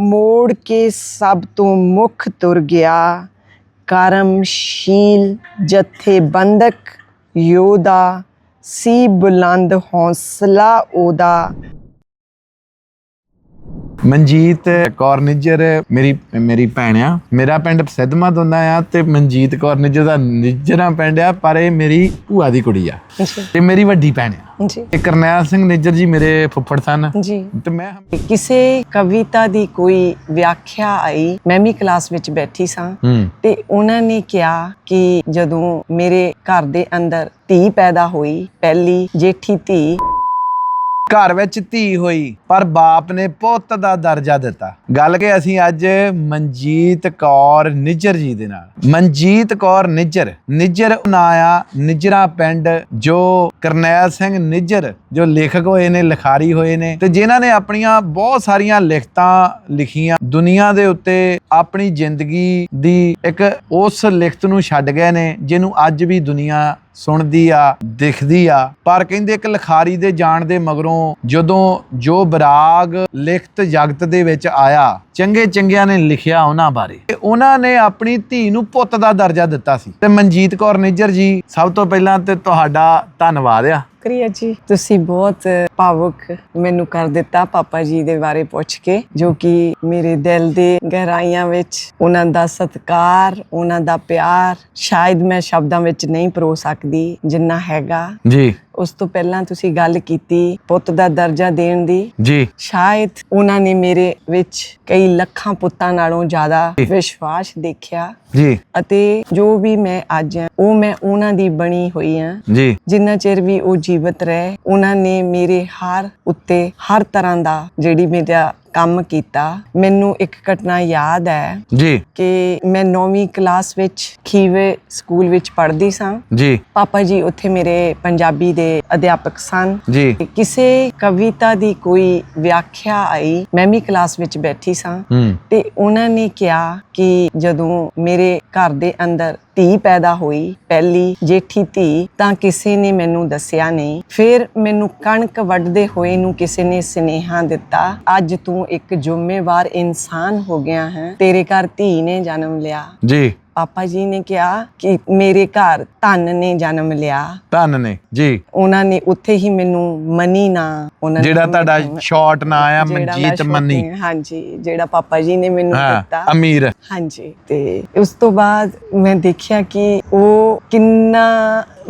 ਮੋੜ ਕੇ ਸਭ ਤੋਂ ਮੁੱਖ ਤੁਰ ਗਿਆ। ਕਰਮਸ਼ੀਲ ਜਥੇਬੰਦਕ ਯੋਧਾ ਸੀ ਬੁਲੰਦ ਹੌਸਲਾ ਉਹਦਾ। ਮਨਜੀਤ ਕੌਰ ਨਿੱਜਰ ਮੇਰੀ ਮੇਰੀ ਭੈਣ ਆ। ਮੇਰਾ ਪਿੰਡ ਸਿੱਧਮਾ ਦੋਨਾ ਆ ਤੇ ਮਨਜੀਤ ਕੌਰ ਨਿੱਜਰ ਦਾ ਨਿੱਜਰਾਂ ਪਿੰਡ ਆ ਪਰ ਇਹ ਮੇਰੀ ਭੂਆ ਦੀ ਕੁੜੀ ਆ। ਤੇ ਮੇਰੀ ਵੱਡੀ ਭੈਣ ਆ। ਜੀ। ਤੇ ਕਰਨੈਲ ਸਿੰਘ ਨਿੱਜਰ ਜੀ ਮੇਰੇ ਫੁੱਫੜ ਸਨ। ਜੀ। ਤੇ ਮੈਂ ਕਿਸੇ ਕਵਿਤਾ ਦੀ ਕੋਈ ਵਿਆਖਿਆ ਆਈ? ਮੈਂ ਵੀ ਕਲਾਸ ਵਿੱਚ ਬੈਠੀ ਸਾਂ। ਤੇ ਉਹਨਾਂ ਨੇ ਕਿਹਾ ਕਿ ਜਦੋਂ ਮੇਰੇ ਘਰ ਦੇ ਅੰਦਰ ਧੀ ਪੈਦਾ ਹੋਈ ਪਹਿਲੀ ਜੇਠੀ ਧੀ ਘਰ ਵਿੱਚ ਧੀ ਹੋਈ, ਪਰ ਬਾਪ ਨੇ ਪੁੱਤ ਦਾ ਦਰਜਾ ਦਿੱਤਾ। ਗੱਲ ਕਿ ਅਸੀਂ ਅੱਜ ਮਨਜੀਤ ਕੌਰ ਨਿੱਜਰ ਜੀ ਦੇ ਨਾਲ। ਮਨਜੀਤ ਕੌਰ ਨਿੱਜਰ ਨਿੱਜਰ ਨਾਂ ਆ ਪਿੰਡ ਜੋ ਕਰਨੈਲ ਸਿੰਘ ਨਿੱਜਰ, ਜੋ ਲੇਖਕ ਹੋਏ ਨੇ, ਲਿਖਾਰੀ ਹੋਏ ਨੇ, ਤੇ ਜਿਨ੍ਹਾਂ ਨੇ ਆਪਣੀਆਂ ਬਹੁਤ ਸਾਰੀਆਂ ਲਿਖਤਾਂ ਲਿਖੀਆਂ, ਦੁਨੀਆ ਦੇ ਉੱਤੇ ਆਪਣੀ ਜ਼ਿੰਦਗੀ ਦੀ ਇੱਕ ਉਸ ਲਿਖਤ ਨੂੰ ਛੱਡ ਗਏ ਨੇ, ਜਿਹਨੂੰ ਅੱਜ ਵੀ ਦੁਨੀਆ ਸੁਣਦੀ ਆ, ਦਿਖਦੀ ਆ। ਪਰ ਕਹਿੰਦੇ ਇੱਕ ਲਿਖਾਰੀ ਦੇ ਜਾਣ ਦੇ ਮਗਰੋਂ ਜਦੋਂ ਜੋ ਬਰਾਗ ਲਿਖਤ ਜਗਤ ਦੇ ਵਿੱਚ ਆਇਆ ਚੰਗੇ ਚੰਗਿਆਂ ਨੇ ਲਿਖਿਆ ਉਹਨਾਂ ਬਾਰੇ। ਉਹਨਾਂ ਨੇ ਆਪਣੀ ਧੀ ਨੂੰ ਪੁੱਤ ਦਾ ਦਰਜਾ ਦਿੱਤਾ ਸੀ। ਤੇ ਮਨਜੀਤ ਕੌਰ ਨਿੱਜਰ ਜੀ ਸਭ ਤੋਂ ਪਹਿਲਾਂ ਤੇ ਤੁਹਾਡਾ ਧੰਨਵਾਦ ਆ। ਕਰੀਆ ਜੀ ਤੁਸੀਂ ਬਹੁਤ ਭਾਵੁਕ ਮੈਨੂੰ ਕਰ ਦਿੱਤਾ ਪਾਪਾ ਜੀ ਦੇ ਬਾਰੇ ਪੁੱਛ ਕੇ ਜੋ ਕਿ ਮੇਰੇ ਦਿਲ ਦੇ ਗਹਿਰਾਈਆਂ ਵਿੱਚ ਉਹਨਾਂ ਦਾ ਸਤਿਕਾਰ ਉਹਨਾਂ ਦਾ ਪਿਆਰ ਸ਼ਾਇਦ ਮੈਂ ਸ਼ਬਦਾਂ ਵਿੱਚ ਨਹੀਂ ਪਰੋ ਸਕਦੀ ਜਿੰਨਾ ਹੈਗਾ। ਜੀ। ਉਸ ਤੋਂ ਪਹਿਲਾਂ ਤੁਸੀਂ ਗੱਲ ਕੀਤੀ ਪੁੱਤ ਦਾ ਦਰਜਾ ਦੇਣ ਦੀ। ਜੀ। ਸ਼ਾਇਦ ਉਹਨਾਂ ਨੇ ਮੇਰੇ ਵਿੱਚ ਕਈ ਲੱਖਾਂ ਪੁੱਤਾਂ ਨਾਲੋਂ ਜ਼ਿਆਦਾ ਵਿਸ਼ਵਾਸ ਦੇਖਿਆ। ਜੀ। ਅਤੇ ਜੋ ਵੀ ਮੈਂ ਅੱਜ ਹਾਂ ਉਹ ਮੈਂ ਉਹਨਾਂ ਦੀ ਬਣੀ ਹੋਈ ਹਾਂ। ਜੀ। ਜਿੰਨਾ ਚਿਰ ਵੀ ਉਹ ਜੀਵਤ ਰਹੇ ਉਹਨਾਂ ਨੇ ਮੇਰੇ ਹਰ ਉੱਤੇ ਹਰ ਤਰ੍ਹਾਂ ਦਾ ਜਿਹੜੀ ਮੇਰਾ ਕੰਮ ਕੀਤਾ ਮੈਨੂੰ ਇੱਕ ਘਟਨਾ ਯਾਦ ਹੈ ਜੀ। ਕਿ ਮੈਂ 9ਵੀਂ ਕਲਾਸ ਵਿੱਚ ਖੀਵੇ ਸਕੂਲ ਵਿੱਚ ਪੜ੍ਹਦੀ ਸਾਂ। ਜੀ। ਪਾਪਾ ਜੀ ਉੱਥੇ ਮੇਰੇ ਪੰਜਾਬੀ ਦੇ ਅਧਿਆਪਕ ਸਨ। ਜੀ। ਕਿਸੇ ਕਵਿਤਾ ਦੀ ਕੋਈ ਵਿਆਖਿਆ ਆਈ ਮੈਂ ਵੀ ਕਲਾਸ ਵਿੱਚ ਬੈਠੀ ਸਾਂ। ਤੇ ਉਹਨਾਂ ਨੇ ਕਿਹਾ ਕਿ ਜਦੋਂ ਮੇਰੇ ਘਰ ਦੇ ਅੰਦਰ ਧੀ ਪੈਦਾ ਹੋਈ ਪਹਿਲੀ ਜੇਠੀ ਧੀ ਤਾਂ ਕਿਸੇ ਨੇ ਮੈਨੂੰ ਦੱਸਿਆ ਨਹੀਂ। ਫਿਰ ਮੈਨੂੰ ਕਣਕ ਵੱਢਦੇ ਹੋਏ ਨੂੰ ਕਿਸੇ ਨੇ ਸੁਨੇਹਾ ਦਿੱਤਾ ਅੱਜ ਤੂੰ ਇੱਕ ਜ਼ਿੰਮੇਵਾਰ ਇਨਸਾਨ ਹੋ ਗਿਆ ਹੈ। ਤੇਰੇ ਘਰ ਧੀ ਨੇ ਜਨਮ ਲਿਆ। ਜੀ। ਪਾਪਾ ਜੀ ਨੇ ਕਿਹਾ ਕਿ ਮੇਰੇ ਘਰ ਧਨ ਨੇ ਜਨਮ ਲਿਆ। ਧੰਨ ਨੇ ਜੀ। ਉਹਨਾਂ ਨੇ ਉੱਥੇ ਹੀ ਮੈਨੂੰ ਮਨੀ ਨਾ ਉਹਨਾਂ ਨੇ ਜਿਹੜਾ ਤੁਹਾਡਾ ਸ਼ਾਰਟ ਨਾਂ ਆ ਜਿਹੜਾ ਮਨਜੀਤ ਮੰਨੀ। ਹਾਂਜੀ ਜਿਹੜਾ ਪਾਪਾ ਜੀ ਨੇ ਮੈਨੂੰ ਹਾਂ ਦਿੱਤਾ। ਅਮੀਰ। ਹਾਂਜੀ ਤੇ ਉਸ ਤੋਂ ਬਾਅਦ ਮੈਂ ਦੇਖਿਆ ਕਿ ਉਹ ਕਿੰਨਾ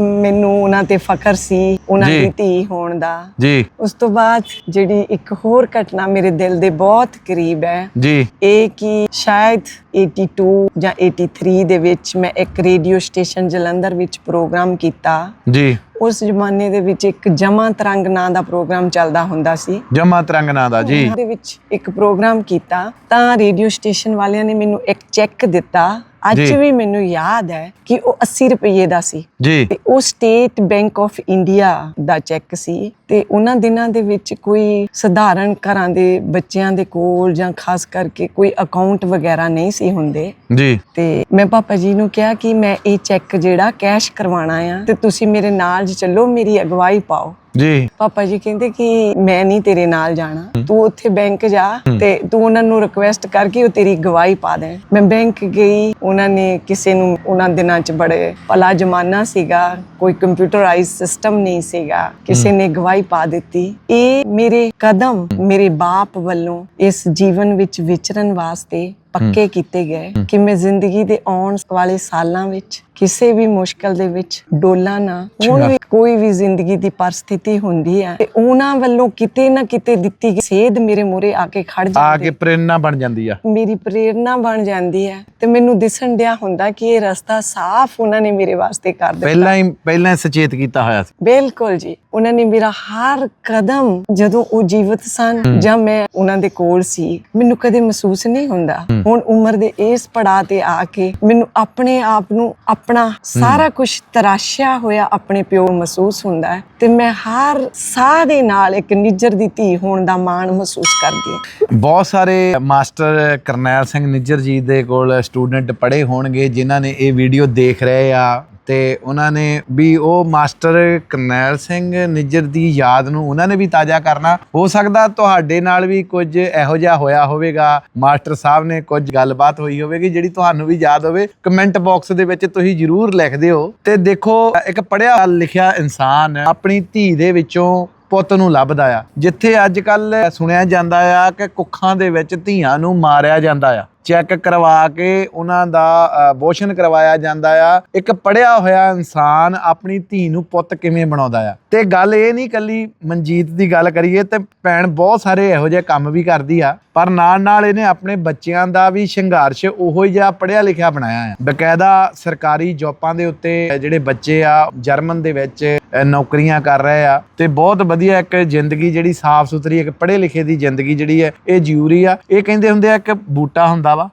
ਮੈਨੂੰ ਉਹਨਾਂ ਤੇ ਫਖਰ ਸੀ ਉਹਨਾਂ ਜੀ। ਦੀ ਧੀ ਹੋਣ ਦਾ। ਜੀ। ਉਸ ਤੋਂ ਬਾਅਦ ਜਿਹੜੀ ਇੱਕ ਹੋਰ ਘਟਨਾ ਮੇਰੇ ਦਿਲ ਦੇ ਬਹੁਤ ਕਰੀਬ ਹੈ। ਜੀ। ਇਹ ਕਿ ਸ਼ਾਇਦ 82 ਜਾਂ 83 ਦੇ ਵਿੱਚ ਮੈਂ ਇੱਕ ਰੇਡੀਓ ਸਟੇਸ਼ਨ ਜਲੰਧਰ ਵਿੱਚ ਪ੍ਰੋਗਰਾਮ ਕੀਤਾ। ਜੀ। ਉਸ ਜ਼ਮਾਨੇ ਦੇ ਵਿੱਚ ਇੱਕ ਜਮਾ ਤਰੰਗ ਨਾਂ ਦਾ ਪ੍ਰੋਗਰਾਮ ਚੱਲਦਾ ਹੁੰਦਾ ਸੀ। ਜਮਾ ਤਰੰਗ ਨਾਂ ਦਾ ਜੀ। ਦੇ ਵਿੱਚ ਇੱਕ ਪ੍ਰੋਗਰਾਮ ਕੀਤਾ ਤਾਂ ਰੇਡੀਓ ਸਟੇਸ਼ਨ ਵਾਲਿਆਂ ਨੇ ਮੈਨੂੰ ਇੱਕ ਚੈੱਕ ਦਿੱਤਾ ਅੱਜ। ਵੀ ਮੈਨੂੰ ਯਾਦ ਹੈ ਕਿ ਉਹ 80 ਰੁਪਏ ਦਾ ਸੀ। ਜੀ। ਤੇ ਉਹ ਸਟੇਟ ਬੈਂਕ ਆਫ ਇੰਡੀਆ ਦਾ ਚੈੱਕ ਸੀ ਤੇ ਉਹਨਾਂ ਦਿਨਾਂ ਦੇ ਵਿੱਚ ਕੋਈ ਸਧਾਰਨ ਘਰਾਂ ਦੇ ਬੱਚਿਆਂ ਦੇ ਕੋਲ ਜਾਂ ਖਾਸ ਕਰਕੇ ਕੋਈ ਅਕਾਊਂਟ ਵਗੈਰਾ ਨਹੀਂ ਸੀ ਹੁੰਦੇ। ਜੀ। ਤੇ ਮੈਂ ਪਾਪਾ ਜੀ ਨੂੰ ਕਿਹਾ ਕਿ ਮੈਂ ਇਹ ਚੈੱਕ ਜਿਹੜਾ ਕੈਸ਼ ਕਰਵਾਉਣਾ ਆ ਤੇ ਤੁਸੀਂ ਮੇਰੇ ਨਾਲ ਚੱਲੋ ਮੇਰੀ ਅਗਵਾਈ ਪਾਓ। ਜੀ। ਪਾਪਾ ਜੀ ਕਹਿੰਦੇ ਕਿ ਮੈਂ ਨਹੀਂ ਤੇਰੇ ਨਾਲ ਜਾਣਾ। ਤੂੰ ਉੱਥੇ ਬੈਂਕ ਜਾ ਤੇ ਤੂੰ ਉਹਨਾਂ ਨੂੰ ਰਿਕੁਐਸਟ ਕਰ ਕਿ ਉਹ ਤੇਰੀ ਗਵਾਹੀ ਪਾ ਦੇਣ। ਮੈਂ ਬੈਂਕ ਗਈ ਉਹਨਾਂ ਨੇ ਕਿਸੇ ਨੂੰ ਉਹਨਾਂ ਦਿਨਾਂ 'ਚ ਬੜੇ ਭਲਾ ਜ਼ਮਾਨਾ ਸੀਗਾ ਕੋਈ ਕੰਪਿਊਟਰਾਈਜ਼ ਸਿਸਟਮ ਨਹੀਂ ਸੀਗਾ ਕਿਸੇ ਨੇ ਗਵਾਹੀ ਪਾ ਦਿੱਤੀ। ਇਹ ਮੇਰੇ ਕਦਮ ਮੇਰੇ ਬਾਪ ਵੱਲੋਂ ਇਸ ਜੀਵਨ ਵਿੱਚ ਵਿਚਰਨ ਵਾਸਤੇ ਪੱਕੇ ਕੀਤੇ ਗਏ ਕਿ ਮੈਂ ਜ਼ਿੰਦਗੀ ਦੇ ਆਉਣ ਵਾਲੇ ਸਾਲਾਂ ਵਿੱਚ ਕਿਸੇ ਵੀ ਮੁਸ਼ਕਲ ਦੇ ਵਿੱਚ ਡੋਲਾ ਨਾ ਹੁਣ ਵੀ ਕੋਈ ਵੀ ਜ਼ਿੰਦਗੀ ਦੀ ਪਰਿਸਥਿਤੀ ਹੁੰਦੀ ਹੈ ਤੇ ਉਹਨਾਂ ਵੱਲੋਂ ਕਿਤੇ ਨਾ ਕਿਤੇ ਦਿੱਤੀ ਗਈ ਸੇਧ ਮੇਰੇ ਮੂਹਰੇ ਆ ਕੇ ਖੜ ਆ ਜਾਂਦੀ ਕੇ ਪ੍ਰੇਰਣਾ ਬਣ ਜਾਂਦੀ ਆ। ਮੇਰੀ ਪ੍ਰੇਰਣਾ ਬਣ ਜਾਂਦੀ ਹੈ ਤੇ ਮੈਨੂੰ ਦਿਸਣ ਡਿਆ ਹੁੰਦਾ ਕਿ ਇਹ ਰਸਤਾ ਸਾਫ਼ ਉਹਨਾਂ ਨੇ ਮੇਰੇ ਵਾਸਤੇ ਕਰ ਦਿੱਤਾ। ਪਹਿਲਾਂ ਹੀ ਪਹਿਲਾਂ ਸੁਚੇਤ ਕੀਤਾ ਹੋਇਆ ਸੀ। ਬਿਲਕੁਲ ਜੀ। ਉਹਨਾਂ ਨੇ ਮੇਰਾ ਹਰ ਕਦਮ ਜਦੋਂ ਉਹ ਜੀਵਤ ਸਨ ਜਾਂ ਮੈਂ ਉਹਨਾਂ ਦੇ ਕੋਲ ਸੀ ਮੈਨੂੰ ਕਦੇ ਮਹਿਸੂਸ ਨਹੀਂ ਹੁੰਦਾ। ਹੁਣ ਉਮਰ ਦੇ ਇਸ ਪੜਾਅ ਤੇ ਆ ਕੇ ਮੈਨੂੰ ਆਪਣੇ ਆਪ ਨੂੰ ਆਪਣਾ ਸਾਰਾ ਕੁਝ ਤਰਾਸ਼ਿਆ ਹੋਇਆ ਆਪਣੇ ਪਿਓ ਮਹਿਸੂਸ ਹੁੰਦਾ ਹੈ ਤੇ ਮੈਂ ਹਰ ਸਾਹ ਦੇ ਨਾਲ ਇੱਕ ਨਿੱਜਰ ਦੀ ਧੀ ਹੋਣ ਦਾ ਮਾਣ ਮਹਿਸੂਸ ਕਰਦੀ ਹਾਂ। ਬਹੁਤ ਸਾਰੇ ਮਾਸਟਰ ਕਰਨੈਲ ਸਿੰਘ ਨਿੱਜਰ ਜੀ ਦੇ ਕੋਲ ਸਟੂਡੈਂਟ ਪੜ੍ਹੇ ਹੋਣਗੇ ਜਿਨ੍ਹਾਂ ਨੇ ਇਹ ਵੀਡੀਓ ਦੇਖ ਰਹੇ ਆ। ਤੇ ਉਹਨਾਂ ਨੇ ਵੀ ਉਹ ਮਾਸਟਰ ਕਰਨੈਲ ਸਿੰਘ ਨਿੱਜਰ ਦੀ ਯਾਦ ਨੂੰ ਉਹਨਾਂ ਨੇ ਵੀ ਤਾਜ਼ਾ ਕਰਨਾ। ਹੋ ਸਕਦਾ ਤੁਹਾਡੇ ਨਾਲ ਵੀ ਕੁਝ ਇਹੋ ਜਿਹਾ ਹੋਇਆ ਹੋਵੇਗਾ। ਮਾਸਟਰ ਸਾਹਿਬ ਨੇ ਕੁਝ ਗੱਲਬਾਤ ਹੋਈ ਹੋਵੇਗੀ ਜਿਹੜੀ ਤੁਹਾਨੂੰ ਵੀ ਯਾਦ ਹੋਵੇ। ਕਮੈਂਟ ਬਾਕਸ ਦੇ ਵਿੱਚ ਤੁਸੀਂ ਜਰੂਰ ਲਿਖਦੇ ਹੋ ਤੇ ਦੇਖੋ, ਇੱਕ ਪੜਿਆ ਲਿਖਿਆ ਇਨਸਾਨ ਆਪਣੀ ਧੀ ਦੇ ਵਿੱਚੋਂ ਪੁੱਤ ਨੂੰ ਲੱਭਦਾ ਆ। ਜਿੱਥੇ ਅੱਜ ਕੱਲ ਸੁਣਿਆ ਜਾਂਦਾ ਆ ਕਿ ਕੁੱਖਾਂ ਦੇ ਵਿੱਚ ਧੀਆਂ ਨੂੰ ਮਾਰਿਆ ਜਾਂਦਾ ਆ। ਚੈੱਕ ਕਰਵਾ ਕੇ ਉਹਨਾਂ ਦਾ ਅਬੋਰਸ਼ਨ ਕਰਵਾਇਆ ਜਾਂਦਾ ਆ। ਇੱਕ ਪੜਿਆ ਹੋਇਆ ਇਨਸਾਨ ਆਪਣੀ ਧੀ ਨੂੰ ਪੁੱਤ ਕਿਵੇਂ ਬਣਾਉਂਦਾ ਆ। ਤੇ ਗੱਲ ਇਹ ਨਹੀਂ ਕੱਲੀ ਮਨਜੀਤ ਦੀ ਗੱਲ ਕਰੀਏ, ਤੇ ਭੈਣ ਬਹੁਤ ਸਾਰੇ ਇਹੋ ਜਿਹੇ ਕੰਮ ਵੀ ਕਰਦੀ ਆ। ਪਰ ਨਾਲ ਨਾਲ ਇਹਨੇ ਆਪਣੇ ਬੱਚਿਆਂ ਦਾ ਵੀ ਸੰਘਰਸ਼ ਉਹੋ ਜਿਹਾ ਪੜਿਆ ਲਿਖਿਆ ਬਣਾਇਆ ਆ ਬਕਾਇਦਾ ਸਰਕਾਰੀ ਜੌਬਾਂ ਦੇ ਉੱਤੇ ਜਿਹੜੇ ਬੱਚੇ ਆ ਜਰਮਨ ਦੇ ਵਿੱਚ ਨੌਕਰੀਆਂ ਕਰ ਰਹੇ ਆ ਤੇ ਬਹੁਤ ਵਧੀਆ ਇੱਕ ਜ਼ਿੰਦਗੀ ਜਿਹੜੀ ਸਾਫ਼ ਸੁਥਰੀ ਇੱਕ ਪੜ੍ਹੇ ਲਿਖੇ ਦੀ ਜ਼ਿੰਦਗੀ ਜਿਹੜੀ ਹੈ ਇਹ ਜ਼ਰੂਰੀ ਆ। ਇਹ ਕਹਿੰਦੇ ਹੁੰਦੇ ਆ ਇੱਕ ਬੂਟਾ ਹੁੰਦਾ ਵਾ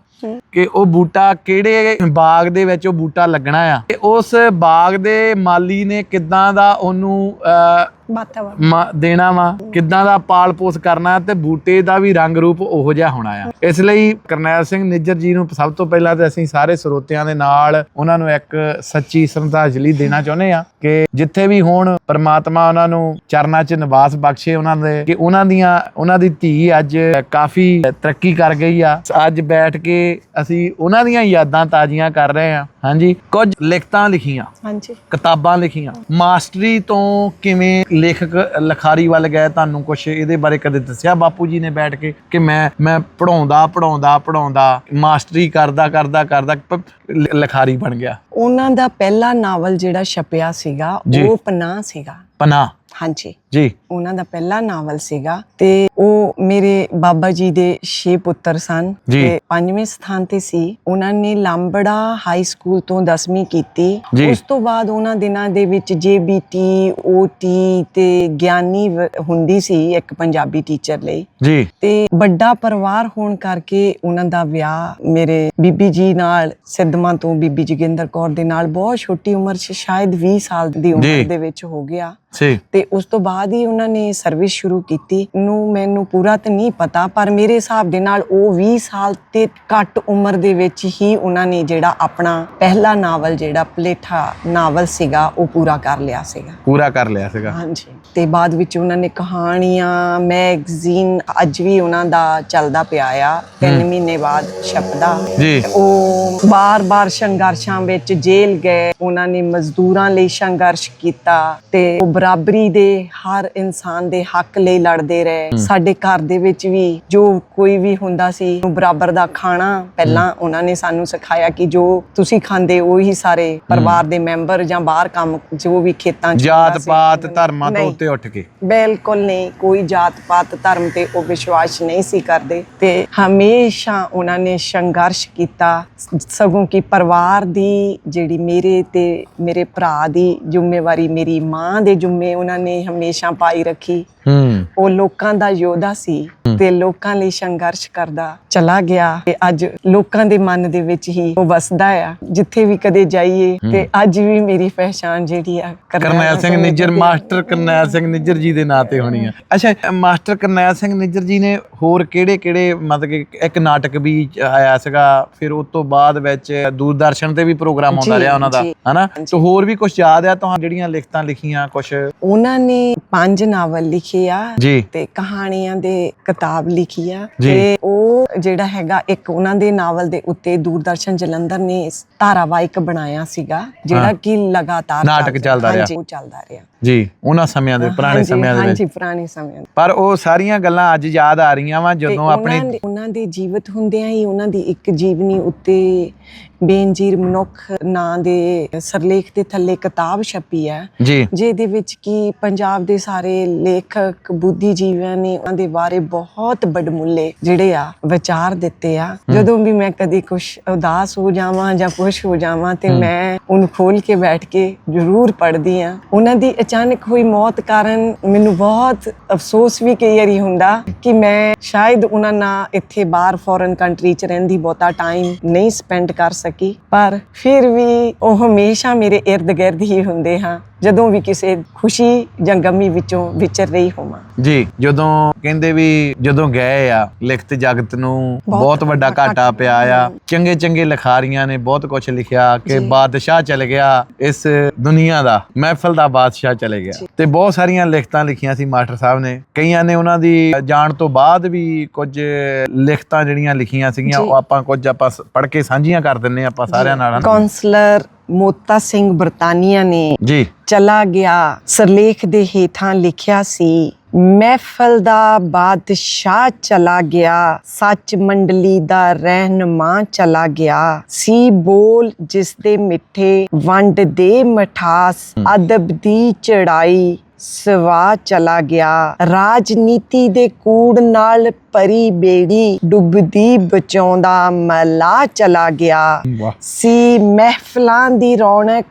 ਕਿ ਉਹ ਬੂਟਾ ਕਿਹੜੇ ਬਾਗ ਦੇ ਵਿੱਚ ਉਹ ਬੂਟਾ ਲੱਗਣਾ ਆ। ਤੇ ਉਸ ਬਾਗ ਦੇ ਮਾਲੀ ਨੇ ਕਿੱਦਾਂ ਦਾ ਉਹਨੂੰ ਮ- ਦੇਣਾ ਵਾ। ਕਿੱਦਾਂ ਦਾ ਪਾਲ ਪੋਸ ਕਰਨਾ ਤੇ ਬੂਟੇ ਦਾ ਵੀ ਰੰਗ ਰੂਪ ਉਹੋ ਜਿਹਾ ਹੋਣਾ ਆ। ਇਸ ਲਈ ਕਰਨੈਲ ਸਿੰਘ ਨਿੱਜਰ ਜੀ ਨੂੰ ਸਭ ਤੋਂ ਪਹਿਲਾਂ ਤੇ ਅਸੀਂ ਸਾਰੇ ਸਰੋਤਿਆਂ ਦੇ ਨਾਲ ਉਹਨਾਂ ਨੂੰ ਇੱਕ ਸੱਚੀ ਸ਼ਰਧਾਂਜਲੀ ਦੇਣਾ ਚਾਹੁੰਦੇ ਆ ਕਿ ਜਿੱਥੇ ਵੀ ਹੋਣ ਪ੍ਰਮਾਤਮਾ ਉਹਨਾਂ ਨੂੰ ਚਰਨਾਂ 'ਚ ਨਿਵਾਸ ਬਖਸ਼ੇ ਉਹਨਾਂ ਦੇ ਕਿ ਉਹਨਾਂ ਦੀਆਂ ਉਹਨਾਂ ਦੀ ਧੀ ਅੱਜ ਕਾਫੀ ਤਰੱਕੀ ਕਰ ਗਈ ਆ। ਅੱਜ ਬੈਠ ਕੇ ਅਸੀਂ ਉਹਨਾਂ ਦੀਆਂ ਯਾਦਾਂ ਤਾਜ਼ੀਆਂ ਕਰ ਰਹੇ ਆ ਹਾਂਜੀ ਕੁਝ ਲਿਖਤਾਂ ਲਿਖੀਆਂ ਹਾਂਜੀ। ਕਿਤਾਬਾਂ ਲਿਖੀਆਂ। ਮਾਸਟਰੀ ਤੋਂ ਕਿਵੇਂ ਲੇਖਕ ਲਿਖਾਰੀ ਵੱਲ ਗਏ ਤੁਹਾਨੂੰ ਕੁਝ ਇਹਦੇ ਬਾਰੇ ਕਦੇ ਦੱਸਿਆ? ਬਾਪੂ ਜੀ ਨੇ ਬੈਠ ਕੇ ਕਿ ਮੈਂ ਮੈਂ ਪੜਾਉਂਦਾ ਪੜਾਉਂਦਾ ਪੜਾਉਂਦਾ ਮਾਸਟਰੀ ਕਰਦਾ ਕਰਦਾ ਕਰਦਾ ਲਿਖਾਰੀ ਬਣ ਗਿਆ। ਉਹਨਾਂ ਦਾ ਪਹਿਲਾ ਨਾਵਲ ਜਿਹੜਾ ਛਪਿਆ ਸੀਗਾ। ਉਹ ਪਨਾਹ ਸੀਗਾ। ਪਨਾ ਹਾਂਜੀ। ਜੀ। ਉਹਨਾਂ ਦਾ ਪਹਿਲਾ ਨਾਵਲ ਸੀਗਾ ਤੇ ਉਹ ਮੇਰੇ ਬਾਬਾ ਜੀ ਦੇ 6 ਪੁੱਤਰ ਸਨ। ਤੇ ਪੰਜਵੇਂ ਸਥਾਨ ਤੇ ਸੀ। ਉਹਨਾਂ ਨੇ ਲਾਂਬੜਾ ਹਾਈ ਸਕੂਲ ਤੋਂ 10ਵੀਂ ਕੀਤੀ। ਉਸ ਤੋਂ ਬਾਅਦ ਉਹਨਾਂ ਦਿਨਾਂ ਦੇ ਵਿੱਚ ਜੀਬੀਟੀ ਓਟੀ ਤੇ ਗਿਆਨੀ ਹੁੰਦੀ ਸੀ ਇੱਕ ਪੰਜਾਬੀ ਟੀਚਰ ਲਈ। ਜੀ। ਤੇ ਵੱਡਾ ਪਰਿਵਾਰ ਹੋਣ ਕਰਕੇ ਉਹਨਾਂ ਦਾ ਵਿਆਹ ਮੇਰੇ ਬੀਬੀ ਜੀ ਨਾਲ ਸਿੱਧਵਾਂ ਤੋਂ ਬੀਬੀ ਜੋਗਿੰਦਰ ਕੌਰ ਦੇ ਨਾਲ ਬਹੁਤ ਛੋਟੀ ਉਮਰ 'ਚ ਸ਼ਾਇਦ 20 ਸਾਲ ਦੀ। ਉਮਰ ਦੇ ਵਿੱਚ ਹੋ ਗਿਆ। ਤੇ ਉਸ ਤੋਂ ਬਾਅਦ ਹੀ ਉਹਨਾਂ ਨੇ ਸਰਵਿਸ ਸ਼ੁਰੂ ਕੀਤੀ। ਨੂੰ ਮੈਨੂੰ ਪੂਰਾ ਤਾਂ ਨਹੀਂ ਪਤਾ ਪਰ ਮੇਰੇ ਹਿਸਾਬ ਦੇ ਨਾਲ ਉਹ 20 ਸਾਲ ਤੇ ਘੱਟ ਉਮਰ ਦੇ ਵਿੱਚ ਹੀ ਉਹਨਾਂ ਨੇ ਜਿਹੜਾ ਆਪਣਾ ਪਹਿਲਾ ਨਾਵਲ ਜਿਹੜਾ ਪਲੇਠਾ ਨਾਵਲ ਸੀਗਾ ਉਹ ਪੂਰਾ ਕਰ ਲਿਆ ਸੀਗਾ। ਪੂਰਾ ਕਰ ਲਿਆ ਸੀਗਾ। ਹਾਂਜੀ। ਤੇ ਬਾਅਦ ਵਿੱਚ ਉਹਨਾਂ ਨੇ ਕਹਾਣੀਆਂ ਮੈਗਜ਼ੀਨ ਅੱਜ ਵੀ ਉਹਨਾਂ ਦਾ ਚੱਲਦਾ ਪਿਆ ਆ। ਤਿੰਨ ਮਹੀਨੇ ਬਾਅਦ ਛਪਦਾ। ਜੀ। ਉਹ ਬਾਰ-ਬਾਰ ਸੰਘਰਸ਼ਾਂ ਵਿੱਚ ਜੇਲ੍ਹ ਗਏ। ਉਹਨਾਂ ਨੇ ਮਜ਼ਦੂਰਾਂ ਲਈ ਸੰਘਰਸ਼ ਕੀਤਾ ਤੇ ਉਹ ਬਰਾਬਰੀ ਦੇ ਹਰ ਇਨਸਾਨ ਦੇ ਹੱਕ ਲਈ ਲੜਦੇ ਰਹੇ। ਸਾਡੇ ਘਰ ਦੇ ਵਿੱਚ ਵੀ ਜੋ ਕੋਈ ਵੀ ਹੁੰਦਾ ਸੀ ਉਹ ਬਰਾਬਰ ਦਾ ਖਾਣਾ ਪਹਿਲਾਂ ਉਹਨਾਂ ਨੇ ਸਾਨੂੰ ਸਿਖਾਇਆ ਕਿ ਜੋ ਤੁਸੀਂ ਖਾਂਦੇ ਉਹੀ ਸਾਰੇ ਪਰਿਵਾਰ ਦੇ ਮੈਂਬਰ ਜਾਂ ਬਾਹਰ ਕੰਮ ਜੋ ਵੀ ਖੇਤਾਂ 'ਚ ਜਾਤ ਪਾਤ ਧਰਮਾਂ ਤੋਂ। ਉੱਤੇ ਉੱਠ ਕੇ। ਬਿਲਕੁਲ ਨਹੀਂ। ਕੋਈ ਜਾਤ ਪਾਤ ਧਰਮ ਤੇ ਉਹ ਵਿਸ਼ਵਾਸ ਨਹੀਂ ਸੀ ਕਰਦੇ ਤੇ ਹਮੇਸ਼ਾ ਉਹਨਾਂ ਨੇ ਸੰਘਰਸ਼ ਕੀਤਾ। ਸਗੋਂ ਕਿ ਪਰਿਵਾਰ ਦੀ ਜਿਹੜੀ ਮੇਰੇ ਤੇ ਮੇਰੇ ਭਰਾ ਦੀ ਜ਼ਿੰਮੇਵਾਰੀ ਮੇਰੀ ਮਾਂ ਦੇ ਜ਼ਿੰਮੇ ਉਹਨਾਂ ਨੇ ਹਮੇਸ਼ਾ ਪਾਈ ਰੱਖੀ। ਹੂੰ। ਉਹ ਲੋਕਾਂ ਦਾ ਯੋਧਾ ਸੀ ਤੇ ਲੋਕਾਂ ਲਈ ਸੰਘਰਸ਼ ਕਰਦਾ ਚਲਾ ਗਿਆ ਤੇ ਅੱਜ ਲੋਕਾਂ ਦੇ ਮਨ ਦੇ ਵਿੱਚ ਹੀ ਉਹ ਵਸਦਾ ਆ। ਜਿੱਥੇ ਵੀ ਕਦੇ ਜਾਈਏ ਤੇ ਅੱਜ ਵੀ ਮੇਰੀ ਪਹਿਚਾਨ ਜਿਹੜੀ ਆ ਕਰਨੈਲ ਸਿੰਘ ਨਿੱਜਰ ਮਾਸਟਰ ਕਰਨੈਲ ਸਿੰਘ ਨਿੱਜਰ ਜੀ ਦੇ ਨਾਂ ਤੇ ਹੋਣੀ ਆ। ਅੱਛਾ ਮਾਸਟਰ ਕਰਨੈਲ ਸਿੰਘ ਨਿੱਜਰ ਜੀ ਨੇ ਹੋਰ ਕਿਹੜੇ ਕਿਹੜੇ ਮਤਲਬ ਕਿ ਇੱਕ ਨਾਟਕ ਵੀ ਆਇਆ ਸੀਗਾ ਫਿਰ ਉਸ ਤੋਂ ਬਾਅਦ ਵਿੱਚ ਦੂਰਦਰਸ਼ਨ ਤੇ ਵੀ ਪ੍ਰੋਗਰਾਮ ਆਉਂਦਾ ਰਿਹਾ ਉਹਨਾਂ ਦਾ ਹਨਾ? ਤੇ ਹੋਰ ਵੀ ਕੁਝ ਯਾਦ ਆ? ਤੁਹਾਨੂੰ ਜਿਹੜੀਆਂ ਲਿਖਤਾਂ ਲਿਖੀਆਂ ਕੁਝ ਉਹਨਾਂ ਨੇ ਪੰਜ ਨਾਵਲ ਲਿਖੇ ਆ ਜੀ। ਤੇ ਕਹਾਣੀਆਂ ਦੇ ਕਿਤਾਬ ਲਿਖੀ ਆ ਜੀ। ਤੇ ਉਹ ਜਿਹੜਾ ਹੈਗਾ ਇੱਕ ਉਹਨਾਂ ਦੇ ਨਾਵਲ ਦੇ ਉੱਤੇ ਦੂਰਦਰਸ਼ਨ ਜਲੰਧਰ ਨੇ ਇਸ ਧਾਰਾਵਾਹਿਕ ਬਣਾਇਆ ਸੀਗਾ ਜਿਹੜਾ ਕਿ ਲਗਾਤਾਰ ਨਾਟਕ ਚੱਲਦਾ ਰਿਹਾ। ਹਾਂਜੀ ਉਹ ਚੱਲਦਾ ਰਿਹਾ। ਜੀ ਉਹਨਾਂ ਸਮਿਆਂ ਦੇ ਪੁਰਾਣੇ ਹਾਂਜੀ, ਸਮਿਆਂ ਦੇ ਵਿੱਚ। ਹਾਂਜੀ ਪੁਰਾਣੇ ਸਮਿਆਂ ਦੇ। ਪਰ ਉਹ ਸਾਰੀਆਂ ਗੱਲਾਂ ਅੱਜ ਯਾਦ ਆ ਰਹੀਆਂ ਵਾ ਤੇ ਜਦੋਂ ਉਹਨਾਂ ਆਪਣੇ ਦੇ- ਉਹਨਾਂ ਦੇ ਜੀਵਤ ਹੁੰਦਿਆਂ ਹੀ ਉਹਨਾਂ ਦੀ ਇੱਕ ਜੀਵਨੀ ਉੱਤੇ ਬੇਨਜੀਰ ਮਨੁੱਖ ਨਾਂ ਦੇ ਸਰਲੇਖ ਦੇ ਥੱਲੇ ਕਿਤਾਬ ਛਪੀ ਹੈ। ਜੀ। ਜਿਹਦੇ ਵਿੱਚ ਕੀ ਪੰਜਾਬ ਦੇ ਸਾਰੇ ਲੇਖਕ ਬੁੱਧੀਜੀਵੀਆਂ ਨੇ ਉਹਨਾਂ ਦੇ ਬਾਰੇ ਬਹੁਤ ਬੜਮੁੱਲੇ ਜਿਹੜੇ ਆ ਵਿਚਾਰ ਦਿੱਤੇ ਆ। ਜਦੋਂ ਵੀ ਮੈਂ ਕਦੀ ਕੁਝ ਉਦਾਸ ਹੋ ਜਾਵਾਂ ਜਾਂ ਕੁਝ ਹੋ ਜਾਵਾਂ ਤੇ ਮੈਂ ਉਹਨੂੰ ਖੋਲ ਕੇ ਬੈਠ ਕੇ ਜ਼ਰੂਰ ਪੜ੍ਹਦੀ ਆ ਉਹਨਾਂ ਦੀ ਅਚਾਨਕ ਹੋਈ ਮੌਤ ਕਾਰਨ ਮੈਨੂੰ ਬਹੁਤ ਅਫਸੋਸ ਵੀ ਕਈ ਵਾਰੀ ਹੁੰਦਾ ਕਿ ਮੈਂ ਸ਼ਾਇਦ ਉਹਨਾਂ ਨਾਲ ਇੱਥੇ ਬਾਹਰ ਫੋਰਨ ਕੰਟਰੀ 'ਚ ਰਹਿੰਦੀ ਬਹੁਤਾ ਟਾਈਮ ਨਹੀਂ ਸਪੈਂਡ ਕਰ ਸਕੀ। ਪਰ ਫਿਰ ਵੀ ਉਹ ਹਮੇਸ਼ਾ ਮੇਰੇ ird ਗਿਰਦ ਹੀ ਹੁੰਦੇ ਹਾਂ ਜਦੋਂ ਵੀ ਕਿਸੇ ਖੁਸ਼ੀ ਜਾਂ ਗਮੀ ਵਿੱਚੋਂ ਵਿਚਰ ਰਹੀ ਹੋਵਾਂ। ਜੀ ਜਦੋਂ ਕਹਿੰਦੇ ਵੀ ਜਦੋਂ ਗਏ ਆ ਲਿਖਤ ਜਗਤ ਨੂੰ ਬਹੁਤ ਵੱਡਾ ਵੱਡਾ ਘਾਟਾ ਪਿਆ ਆ। ਚੰਗੇ ਚੰਗੇ ਲਿਖਾਰੀਆਂ ਨੇ ਬਹੁਤ ਕੁਝ ਲਿਖਿਆ ਕਿ ਬਾਦਸ਼ਾਹ ਚਲ ਗਿਆ ਇਸ ਦੁਨੀਆ ਦਾ ਮਹਿਫਲ ਦਾ ਬਾਦਸ਼ਾਹ ਚਲੇ ਗਿਆ। ਤੇ ਬਹੁਤ ਸਾਰੀਆਂ ਲਿਖਤਾਂ ਲਿਖੀਆਂ ਸੀ ਮਾਸਟਰ ਸਾਹਿਬ ਨੇ। ਕਈਆਂ ਨੇ ਉਹਨਾਂ ਦੀ ਜਾਣ ਤੋਂ ਬਾਅਦ ਵੀ ਕੁਝ ਲਿਖਤਾਂ ਜਿਹੜੀਆਂ ਲਿਖੀਆਂ ਸੀਗੀਆਂ ਉਹ ਆਪਾਂ ਕੁਝ ਆਪਾਂ ਪੜ੍ਹ ਕੇ ਸਾਂਝੀਆਂ ਕਰ ਦਿੰਨੇ ਆ ਆਪਾਂ ਸਾਰਿਆਂ ਨਾਲ? ਕਾਉਂਸਲਰ ਮੋਤਾ ਸਿੰਘ ਬਰਤਾਨੀਆ ਨੇ ਜੀ। ਚਲਾ ਗਿਆ ਸਰਲੇਖ ਦੇ ਹੇਠਾਂ ਲਿਖਿਆ ਸੀ ਮਹਿਫਲ ਦਾ ਬਾਦਸ਼ਾਹ ਚਲਾ ਗਿਆ ਸੱਚ ਮੰਡਲੀ ਦਾ ਰਹਿਨਮਾ ਚਲਾ ਗਿਆ ਸੀ ਬੋਲ ਜਿਸ ਦੇ ਮਿੱਠੇ ਵੰਡ ਦੇ ਮਠਾਸ ਅਦਬ ਦੀ ਚੜਾਈ ਸਵਾ ਚਲਾ ਗਿਆ। ਰਾਜਨੀਤੀ ਦੇ ਕੂੜ ਨਾਲ ਪਰੀ ਬੇੜੀ ਡੁੱਬਦੀ ਬਚਾਉਂਦਾ ਮਲਾ ਚਲਾ ਗਿਆ। ਸੀ ਮਹਿਫਲਾਂ ਦੀ ਰੌਣਕ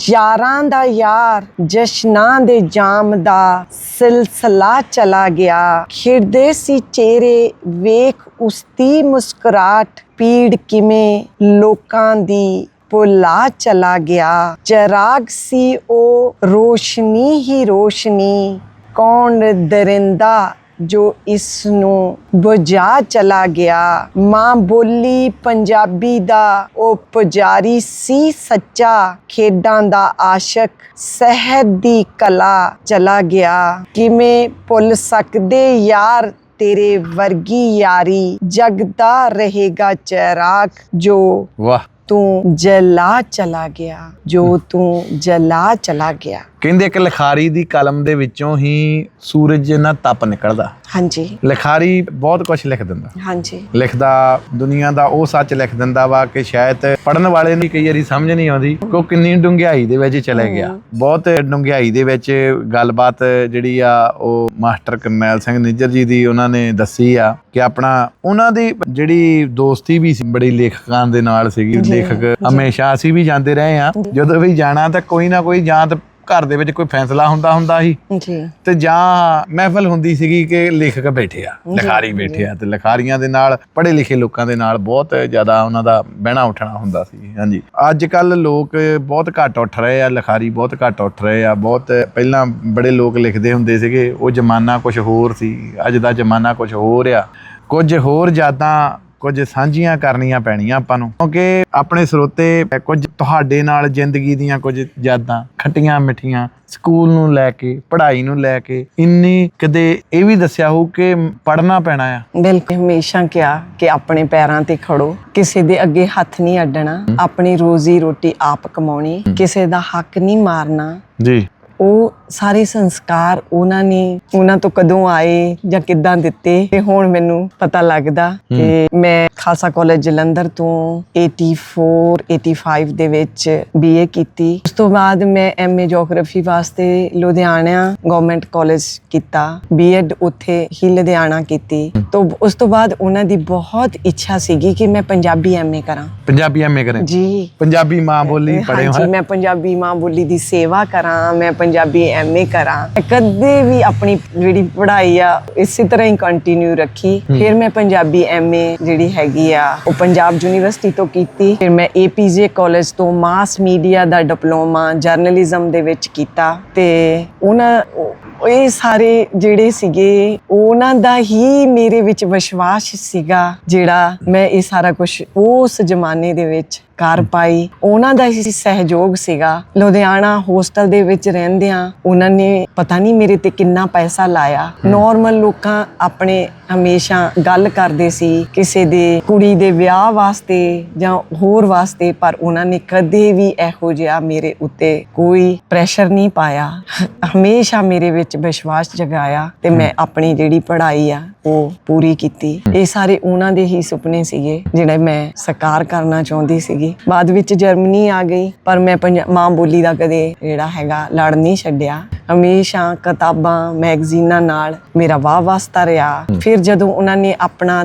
ਯਾਰਾਂ ਦਾ ਯਾਰ ਜਸ਼ਨਾਂ ਦੇ ਜਾਮ ਦਾ ਸਿਲਸਿਲਾ ਚਲਾ ਗਿਆ। ਖਿੜਦੇ ਸੀ ਚਿਹਰੇ ਵੇਖ ਉਸਦੀ ਮੁਸਕਰਾਟ ਪੀੜ ਕਿਵੇਂ ਲੋਕਾਂ ਦੀ ਭੁਲਾ ਚਲਾ ਗਿਆ। ਚਰਾਗ ਸੀ ਉਹ ਰੋਸ਼ਨੀ ਹੀ ਰੋਸ਼ਨੀ। ਕੌਣ ਦਰਿੰਦਾ ਜੋ ਇਸ ਨੂੰ ਬੁਝਾ ਚਲਾ ਗਿਆ। ਮਾਂ ਬੋਲੀ ਪੰਜਾਬੀ ਦਾ, ਉਹ ਪੁਜਾਰੀ ਸੀ ਸੱਚਾ। ਖੇਡਾਂ ਦਾ ਆਸ਼ਕ ਸਹਿਦ ਦੀ ਕਲਾ ਚਲਾ ਗਿਆ। ਕਿਵੇਂ ਭੁੱਲ ਸਕਦੇ ਯਾਰ ਤੇਰੇ ਵਰਗੀ ਯਾਰੀ? ਜਗਦਾ ਰਹੇਗਾ ਚਿਰਾਗ ਜੋ ਵਾਹ। ਤੂੰ ਜਲਾ ਚਲਾ ਗਿਆ ਜੋ ਤੂੰ ਜਲਾ ਚਲਾ ਗਿਆ ਕਹਿੰਦੇ ਕਿ ਲਿਖਾਰੀ ਦੀ ਕਲਮ ਦੇ ਵਿੱਚੋਂ ਹੀ ਸੂਰਜ ਨਾ ਤਪ ਨਿਕਲਦਾ। ਹਾਂਜੀ। ਲਿਖਾਰੀ ਬਹੁਤ ਕੁਝ ਲਿਖ ਦਿੰਦਾ। ਹਾਂਜੀ। ਲਿਖਦਾ ਦੁਨੀਆ ਦਾ ਉਹ ਸੱਚ ਲਿਖ ਦਿੰਦਾ ਵਾ ਕਿ ਸ਼ਾਇਦ ਪੜਨ ਵਾਲੇ ਨੂੰ ਕਈ ਵਾਰੀ ਸਮਝ ਨਹੀਂ ਆਉਂਦੀ ਕਿ ਉਹ ਕਿੰਨੀ ਡੁੰਗਿਆਈ ਦੇ ਵਿੱਚ ਚਲੇ ਗਿਆ। ਬਹੁਤ ਡੁੰਗਿਆਈ ਦੇ ਵਿੱਚ ਗੱਲਬਾਤ ਜਿਹੜੀ ਆ ਉਹ ਮਾਸਟਰ ਕਰਨੈਲ ਸਿੰਘ ਨਿੱਜਰ ਜੀ ਦੀ ਉਹਨਾਂ ਨੇ ਦੱਸੀ ਆ ਕਿ ਆਪਣਾ ਉਹਨਾਂ ਦੀ ਜਿਹੜੀ ਦੋਸਤੀ ਵੀ ਸੀ ਬੜੀ ਲੇਖਕਾਂ ਦੇ ਨਾਲ ਸੀਗੀ। ਲੇਖਕ ਹਮੇਸ਼ਾ ਅਸੀਂ ਵੀ ਜਾਂਦੇ ਰਹੇ ਆ। ਜਦੋਂ ਵੀ ਜਾਣਾ ਤਾਂ ਕੋਈ ਨਾ ਕੋਈ ਜਾਂ ਤਾਂ ਘਰ ਦੇ ਵਿੱਚ ਕੋਈ ਫੈਸਲਾ ਹੁੰਦਾ ਹੁੰਦਾ ਸੀ। ਜੀ। ਤੇ ਜਾਂ ਮਹਿਫਲ ਹੁੰਦੀ ਸੀਗੀ ਕਿ ਲੇਖਕ ਬੈਠੇ ਆ ਲਿਖਾਰੀ ਬੈਠੇ ਆ ਤੇ ਲਿਖਾਰੀਆਂ ਦੇ ਨਾਲ ਪੜ੍ਹੇ ਲਿਖੇ ਲੋਕਾਂ ਦੇ ਨਾਲ ਬਹੁਤ ਜ਼ਿਆਦਾ ਉਹਨਾਂ ਦਾ ਬਹਿਣਾ ਉੱਠਣਾ ਹੁੰਦਾ ਸੀ। ਹਾਂਜੀ। ਅੱਜ ਕੱਲ ਲੋਕ ਬਹੁਤ ਘੱਟ ਉੱਠ ਰਹੇ ਆ ਲਿਖਾਰੀ ਬਹੁਤ ਘੱਟ ਉੱਠ ਰਹੇ ਆ ਬਹੁਤ ਪਹਿਲਾਂ ਬੜੇ ਲੋਕ ਲਿਖਦੇ ਹੁੰਦੇ ਸੀਗੇ ਉਹ ਜ਼ਮਾਨਾ ਕੁਝ ਹੋਰ ਸੀ ਅੱਜ ਦਾ ਜ਼ਮਾਨਾ ਕੁਝ ਹੋਰ ਆ। ਕੁਝ ਹੋਰ ਜ਼ਿਆਦਾ ਕੁਝ ਸਾਂਝੀਆਂ ਕਰਨੀਆਂ ਪੈਣੀਆਂ ਆਪਾਂ ਨੂੰ। ਕਿਉਂਕਿ ਆਪਣੇ ਸਰੋਤੇ ਕੁਝ ਤੁਹਾਡੇ ਨਾਲ ਜ਼ਿੰਦਗੀ ਦੀਆਂ ਕੁਝ ਯਾਦਾਂ ਖੱਟੀਆਂ ਮਿੱਠੀਆਂ ਸਕੂਲ ਨੂੰ ਲੈ ਕੇ ਪੜ੍ਹਾਈ ਨੂੰ ਲੈ ਕੇ ਇੰਨੀ ਕਦੇ ਇਹ ਵੀ ਦੱਸਿਆ ਹੋ ਕਿ ਪੜ੍ਹਨਾ ਪੈਣਾ ਆ। ਬਿਲਕੁਲ ਹਮੇਸ਼ਾ ਕਿਹਾ ਕਿ ਆਪਣੇ ਪੈਰਾਂ ਤੇ ਖੜੋ। ਕਿਸੇ ਦੇ ਅੱਗੇ ਹੱਥ ਨਹੀਂ ਅੱਡਣਾ। ਆਪਣੀ ਰੋਜ਼ੀ ਰੋਟੀ ਆਪ ਕਮਾਉਣੀ। ਕਿਸੇ ਦਾ ਹੱਕ ਨਹੀਂ ਮਾਰਨਾ। ਜੀ। ਉਹ ਸਾਰੇ ਸੰਸਕਾਰ ਉਹਨਾਂ ਨੇ ਉਹਨਾਂ ਤੋਂ ਕਦੋਂ ਆਏ ਜਾਂ ਕਿੱਦਾਂ ਦਿੱਤੇ ਤੇ ਹੁਣ ਮੈਨੂੰ ਪਤਾ ਲੱਗਦਾ ਕਿ ਮੈਂ ਖਾਲਸਾ ਕਾਲਜ ਜਲੰਧਰ ਤੋਂ 84 85 ਦੇ ਵਿੱਚ ਬੀਏ ਕੀਤੀ। ਉਸ ਤੋਂ ਬਾਅਦ ਮੈਂ ਐਮਏ ਜੀਓਗ੍ਰਾਫੀ ਵਾਸਤੇ ਲੁਧਿਆਣਾ ਗਵਰਨਮੈਂਟ ਕਾਲਜ ਕੀਤਾ। ਬੀਐਡ ਉੱਥੇ ਹੀ ਲੁਧਿਆਣਾ ਕੀਤੀ। ਤੋਂ ਉਸ ਤੋਂ ਬਾਅਦ ਉਹਨਾਂ ਦੀ ਬਹੁਤ ਇੱਛਾ ਸੀਗੀ ਕਿ ਮੈਂ ਪੰਜਾਬੀ ਐਮਏ ਕਰਾਂ। ਪੰਜਾਬੀ ਐਮਏ ਕਰੇ? ਜੀ। ਪੰਜਾਬੀ ਮਾਂ ਬੋਲੀ ਪੜ੍ਹੇ ਹਾਂਜੀ ਹੋਏ ਮੈਂ ਪੰਜਾਬੀ ਮਾਂ ਬੋਲੀ ਦੀ ਸੇਵਾ ਕਰਾਂ ਮੈਂ ਪੰਜਾਬੀ ਐਮਏ ਕਰਾਂ। ਕਦੇ ਵੀ ਆਪਣੀ ਜਿਹੜੀ ਪੜ੍ਹਾਈ ਆ ਇਸੇ ਤਰ੍ਹਾਂ ਹੀ ਕੰਟੀਨਿਊ ਰੱਖੀ। ਫਿਰ ਮੈਂ ਪੰਜਾਬੀ ਐਮਏ ਜਿਹੜੀ ਹੈਗੀ ਆ ਉਹ ਪੰਜਾਬ ਯੂਨੀਵਰਸਿਟੀ ਤੋਂ ਕੀਤੀ। ਫਿਰ ਮੈਂ ਏਪੀਜੇ ਕਾਲਜ ਤੋਂ ਮਾਸ ਮੀਡੀਆ ਦਾ ਡਿਪਲੋਮਾ ਜਰਨਲਿਜ਼ਮ ਦੇ ਵਿੱਚ ਕੀਤਾ। ਤੇ ਉਹਨਾਂ ਉਹ- ਇਹ ਸਾਰੇ ਜਿਹੜੇ ਸੀਗੇ ਉਹਨਾਂ ਦਾ ਹੀ ਮੇਰੇ ਵਿੱਚ ਵਿਸ਼ਵਾਸ ਸੀਗਾ ਜਿਹੜਾ ਮੈਂ ਇਹ ਸਾਰਾ ਕੁਝ ਉਸ ਜ਼ਮਾਨੇ ਦੇ ਵਿੱਚ ਕਰ ਪਾਈ। ਉਹਨਾਂ ਦਾ ਹੀ ਸਹਿਯੋਗ ਸੀਗਾ। ਲੁਧਿਆਣਾ ਹੋਸਟਲ ਦੇ ਵਿੱਚ ਰਹਿੰਦਿਆਂ ਉਹਨਾਂ ਨੇ ਪਤਾ ਨਹੀਂ ਮੇਰੇ ਤੇ ਕਿੰਨਾ ਪੈਸਾ ਲਾਇਆ। ਨਾਰਮਲ ਲੋਕਾਂ ਆਪਣੇ ਹਮੇਸ਼ਾ ਗੱਲ ਕਰਦੇ ਸੀ ਕਿਸੇ ਦੇ ਕੁੜੀ ਦੇ ਵਿਆਹ ਵਾਸਤੇ ਜਾਂ ਹੋਰ ਵਾਸਤੇ ਪਰ ਉਹਨਾਂ ਨੇ ਕਦੇ ਵੀ ਇਹੋ ਜਿਹਾ ਮੇਰੇ ਉੱਤੇ ਕੋਈ ਪ੍ਰੈਸ਼ਰ ਨਹੀਂ ਪਾਇਆ। ਹਮੇਸ਼ਾ ਮੇਰੇ ਵਿੱਚ ਵਿਸ਼ਵਾਸ ਜਗਾਇਆ ਤੇ ਮੈਂ ਆਪਣੀ ਜਿਹੜੀ ਪੜ੍ਹਾਈ ਆ ਉਹ ਪੂਰੀ ਕੀਤੀ। ਇਹ ਸਾਰੇ ਉਹਨਾਂ ਦੇ ਹੀ ਸੁਪਨੇ ਸੀਗੇ ਜਿਹੜੇ ਮੈਂ ਸਾਕਾਰ ਕਰਨਾ ਚਾਹੁੰਦੀ ਸੀਗੀ। ਬਾਅਦ ਵਿੱਚ ਜਰਮਨੀ ਆ ਗਈ ਪਰ ਮੈਂ ਮਾਂ ਬੋਲੀ ਦਾ ਕਦੇ ਜਿਹੜਾ ਹੈਗਾ ਲੜ ਨਹੀਂ ਛੱਡਿਆ। ਹਮੇਸ਼ਾ ਕਿਤਾਬਾਂ ਮੈਗਜ਼ੀਨਾਂ ਨਾਲ ਮੇਰਾ ਵਾਹ ਵਾਸਤਾ ਰਿਹਾ। ਫਿਰ ਜਦੋਂ ਉਹਨਾਂ ਨੇ ਆਪਣਾ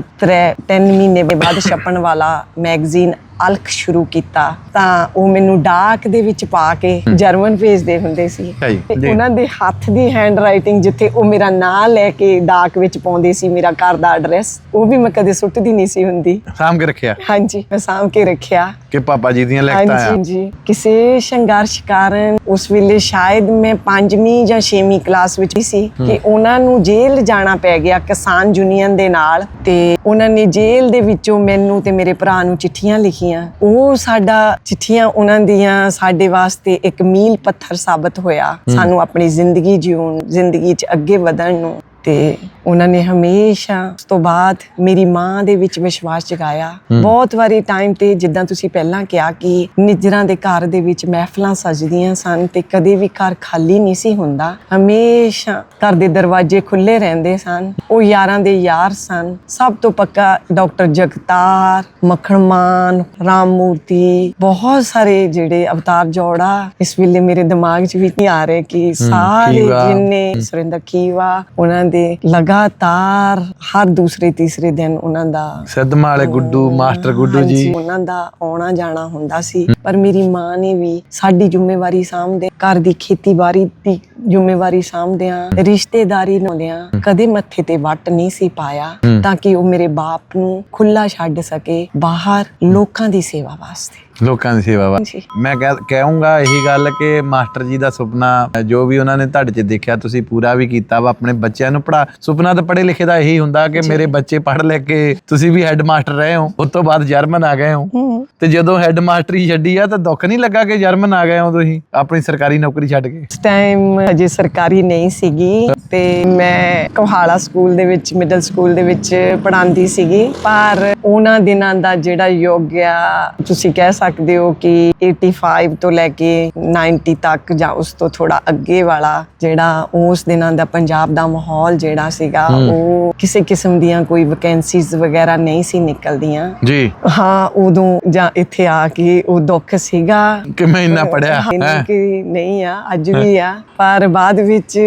3 ਮਹੀਨੇ ਬਾਅਦ ਛਪਣ ਵਾਲਾ ਮੈਗਜ਼ੀਨ ਅਲਖ ਸ਼ੁਰੂ ਕੀਤਾ ਤਾਂ ਉਹ ਮੈਨੂੰ ਡਾਕ ਦੇ ਵਿੱਚ ਪਾ ਕੇ ਜਰਮਨ ਭੇਜਦੇ ਹੁੰਦੇ ਸੀ। ਤੇ ਜੀ। ਉਹਨਾਂ ਦੇ ਹੱਥ ਦੀ ਹੈਂਡ ਰਾਈਟਿੰਗ ਜਿੱਥੇ ਉਹ ਮੇਰਾ ਨਾਂ ਲੈ ਕੇ ਡਾਕ ਵਿੱਚ ਪਾਉਂਦੇ ਸੀ ਮੇਰਾ ਘਰ ਦਾ ਐਡਰੈਸ ਉਹ ਵੀ ਮੈਂ ਕਦੇ ਸੁੱਟਦੀ ਨਹੀਂ ਸੀ ਹੁੰਦੀ। ਸਾਂਭ ਕੇ ਰੱਖਿਆ? ਹਾਂਜੀ ਮੈਂ ਸਾਂਭ ਕੇ ਰੱਖਿਆ। ਕਿ ਪਾਪਾ ਜੀ ਦੀਆਂ ਲਿਖਤਾਂ ਆ? ਹਾਂਜੀ ਜੀ। ਕਿਸੇ ਸੰਘਰਸ਼ ਕਾਰਨ ਉਸ ਵੇਲੇ ਸ਼ਾਇਦ ਮੈਂ ਪੰਜਵੀਂ ਜਾਂ ਛੇਵੀਂ ਕਲਾਸ ਵਿੱਚ ਹੀ ਸੀ ਕਿ ਉਹਨਾਂ ਨੂੰ ਜੇਲ੍ਹ ਜਾਣਾ ਪੈ ਗਿਆ ਕਿਸਾਨ ਯੂਨੀਅਨ ਦੇ ਨਾਲ ਤੇ ਉਹਨਾਂ ਨੇ ਜੇਲ੍ਹ ਦੇ ਵਿੱਚੋਂ ਮੈਨੂੰ ਤੇ ਮੇਰੇ ਭਰਾ ਨੂੰ ਚਿੱਠੀਆਂ ਲਿਖੀਆਂ। ਉਹ ਸਾਡਾ ਚਿੱਠੀਆਂ ਉਹਨਾਂ ਦੀਆਂ ਸਾਡੇ ਵਾਸਤੇ ਇੱਕ ਮੀਲ ਪੱਥਰ ਸਾਬਤ ਹੋਇਆ ਸਾਨੂੰ ਆਪਣੀ ਜ਼ਿੰਦਗੀ ਜਿਉਣ ਜ਼ਿੰਦਗੀ 'ਚ ਅੱਗੇ ਵਧਣ ਨੂੰ ਤੇ ਉਹਨਾਂ ਨੇ ਹਮੇਸ਼ਾ ਉਸ ਤੋਂ ਬਾਅਦ ਮੇਰੀ ਮਾਂ ਦੇ ਵਿੱਚ ਵਿਸ਼ਵਾਸ ਜਗਾਇਆ। ਬਹੁਤ ਵਾਰੀ ਟਾਈਮ ਤੇ ਜਿੱਦਾਂ ਤੁਸੀਂ ਪਹਿਲਾਂ ਕਿਹਾ ਕਿ ਨਿਜਰਾਂ ਦੇ ਘਰ ਦੇ ਵਿੱਚ ਮਹਿਫਲਾਂ ਸਜਦੀਆਂ ਸਨ ਤੇ ਕਦੇ ਵੀ ਘਰ ਖਾਲੀ ਨਹੀਂ ਸੀ ਹੁੰਦਾ ਹਮੇਸ਼ਾ ਘਰ ਦੇ ਦਰਵਾਜ਼ੇ ਖੁੱਲੇ ਰਹਿੰਦੇ ਸਨ ਉਹ ਯਾਰਾਂ ਦੇ ਯਾਰ ਸਨ। ਸਭ ਤੋਂ ਪੱਕਾ ਡਾਕਟਰ ਜਗਤਾਰ ਮੱਖਣ ਮਾਨ ਰਾਮ ਮੂਰਤੀ ਬਹੁਤ ਸਾਰੇ ਜਿਹੜੇ ਅਵਤਾਰ ਜੋੜਾ ਇਸ ਵੇਲੇ ਮੇਰੇ ਦਿਮਾਗ 'ਚ ਵੀ ਨਹੀਂ ਆ ਰਹੇ ਕਿ ਸਾਰੇ। ਜਿੰਨੇ ਸੁਰਿੰਦਰ ਖੀਵਾ ਉਹਨਾਂ ਦੇ ਲਗਾਤਾਰ ਹਰ ਦੂਸਰੇ ਤੀਸਰੇ ਦਿਨ ਉਹਨਾਂ ਦਾ ਸਿੱਧਮਾਂ ਵਾਲੇ ਗੁੱਡੂ ਮਾਸਟਰ ਗੁੱਡੂ ਜੀ। ਹਾਂਜੀ, ਉਹਨਾਂ ਦਾ ਆਉਣਾ ਜਾਣਾ ਹੁੰਦਾ ਸੀ। ਪਰ ਮੇਰੀ ਮਾਂ ਨੇ ਵੀ ਸਾਡੀ ਜ਼ਿੰਮੇਵਾਰੀ ਸਾਂਭਦੇ ਘਰ ਦੀ ਖੇਤੀਬਾੜੀ ਦੀ ਜ਼ਿੰਮੇਵਾਰੀ ਸਾਂਭਦਿਆਂ ਰਿਸ਼ਤੇਦਾਰੀ ਨਿਭਾਉਂਦਿਆਂ ਕਦੇ ਮੱਥੇ ਤੇ ਵੱਟ ਨਹੀਂ ਸੀ ਪਾਇਆ ਤਾਂ ਕਿ ਉਹ ਮੇਰੇ ਬਾਪ ਨੂੰ ਖੁੱਲਾ ਛੱਡ ਸਕੇ ਬਾਹਰ ਲੋਕਾਂ ਦੀ ਸੇਵਾ ਵਾਸਤੇ। ਲੋਕਾਂ ਦੀ ਸੇਵਾ ਵਾ। ਜੀ ਮੈਂ ਕਹਿ- ਕਹੂੰਗਾ ਇਹੀ ਗੱਲ ਕਿ ਮਾਸਟਰ ਜੀ ਦਾ ਸੁਪਨਾ ਜੋ ਵੀ ਉਹਨਾਂ ਨੇ ਤੁਹਾਡੇ 'ਚ ਦੇਖਿਆ ਤੁਸੀਂ ਪੂਰਾ ਵੀ ਕੀਤਾ ਵਾ ਆਪਣੇ ਬੱਚਿਆਂ ਨੂੰ ਪੜਾ ਸੁਪਨਾ ਤਾਂ ਪੜ੍ਹੇ ਲਿਖੇ ਦਾ ਇਹੀ ਹੁੰਦਾ ਕਿ ਮੇਰੇ ਬੱਚੇ ਪੜ੍ਹ ਲੈ ਕੇ ਤੁਸੀਂ ਵੀ ਹੈੱਡ ਮਾਸਟਰ ਰਹੇ ਹੋ ਉਸ ਤੋਂ ਬਾਅਦ ਜਰਮਨ ਆ ਗਏ ਹੋ। ਤੇ ਜਦੋਂ ਹੈੱਡ ਮਾਸਟਰੀ ਛੱਡੀ ਆ ਤਾਂ ਦੁੱਖ ਨਹੀਂ ਲੱਗਾ ਕਿ ਜਰਮਨ ਆ ਗਏ ਹੋ ਤੁਸੀਂ? ਆਪਣੀ ਸਰਕਾਰੀ ਨੌਕਰੀ ਛੱਡ ਕੇ। ਉਸ ਟਾਈਮ ਅਜੇ ਸਰਕਾਰੀ ਨਹੀਂ ਸੀਗੀ ਤੇ ਮੈਂ ਕੋਹਾਲਾ ਸਕੂਲ ਦੇ ਵਿੱਚ ਮਿਡਲ ਸਕੂਲ ਦੇ ਵਿੱਚ ਪੜ੍ਹਾਉਂਦੀ ਸੀਗੀ। ਪਰ ਉਹਨਾਂ ਦਿਨਾਂ ਦਾ ਜਿਹੜਾ ਯੁੱਗ ਆ ਤੁਸੀਂ ਕਹਿ ਸਕਦੇ ਹੋ ਕਿ 85 ਤੋਂ ਲੈ ਕੇ 90 ਤੱਕ ਜਾਂ ਉਸ ਤੋਂ ਥੋੜਾ ਅੱਗੇ ਵਾਲਾ ਜਿਹੜਾ ਉਸ ਦਿਨਾਂ ਦਾ ਪੰਜਾਬ ਦਾ ਮਾਹੌਲ ਜਿਹੜਾ ਸੀਗਾ ਉਹ ਕਿਸੇ ਕਿਸਮ ਦੀਆਂ ਕੋਈ ਵੈਕੈਂਸੀਜ਼ ਵਗੈਰਾ ਨਹੀਂ ਸੀ ਨਿਕਲਦੀਆਂ। ਜੀ। ਹਾਂ ਉਦੋਂ ਜਾਂ ਇੱਥੇ ਆ ਕੇ ਉਹ ਦੁੱਖ ਸੀਗਾ। ਕਿ ਮੈਂ ਇੰਨਾ ਪੜਿਆ ਹੈ? ਕਿ ਨਹੀਂ ਆ ਅੱਜ ਵੀ ਆ। ਪਰ ਬਾਅਦ ਵਿੱਚ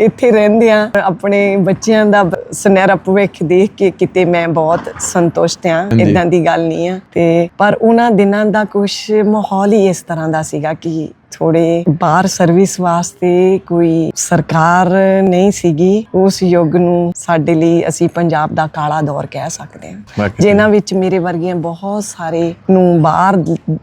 ਇੱਥੇ ਰਹਿੰਦੇ ਆ। ਆਪਣੇ ਬੱਚਿਆਂ ਦਾ ਸੁਨਹਿਰਾ ਭਵਿੱਖ ਦੇਖ ਕੇ ਕਿਤੇ ਮੈਂ ਬਹੁਤ ਸੰਤੁਸ਼ਟ ਆ। ਇਦਾਂ ਦੀ ਗੱਲ ਨਹੀਂ ਆ। ਤੇ ਪਰ ਉਹਨਾਂ ਦਿਨਾਂ ਦਾ ਕੁਝ ਮਾਹੌਲ ਹੀ ਇਸ ਤਰ੍ਹਾਂ ਦਾ ਸੀਗਾ ਕਿ ਥੋੜੇ ਬਾਹਰ ਸਰਵਿਸ ਵਾਸਤੇ ਕੋਈ ਸਰਕਾਰ ਨਹੀਂ ਸੀਗੀ ਉਸ ਯੁੱਗ ਨੂੰ ਸਾਡੇ ਲਈ ਅਸੀਂ ਪੰਜਾਬ ਦਾ ਕਾਲਾ ਦੌਰ ਕਹਿ ਸਕਦੇ ਹਾਂ। ਜਿਨ੍ਹਾਂ ਵਿੱਚ ਮੇਰੇ ਵਰਗੀਆਂ ਬਹੁਤ ਸਾਰੇ ਨੂੰ ਬਾਹਰ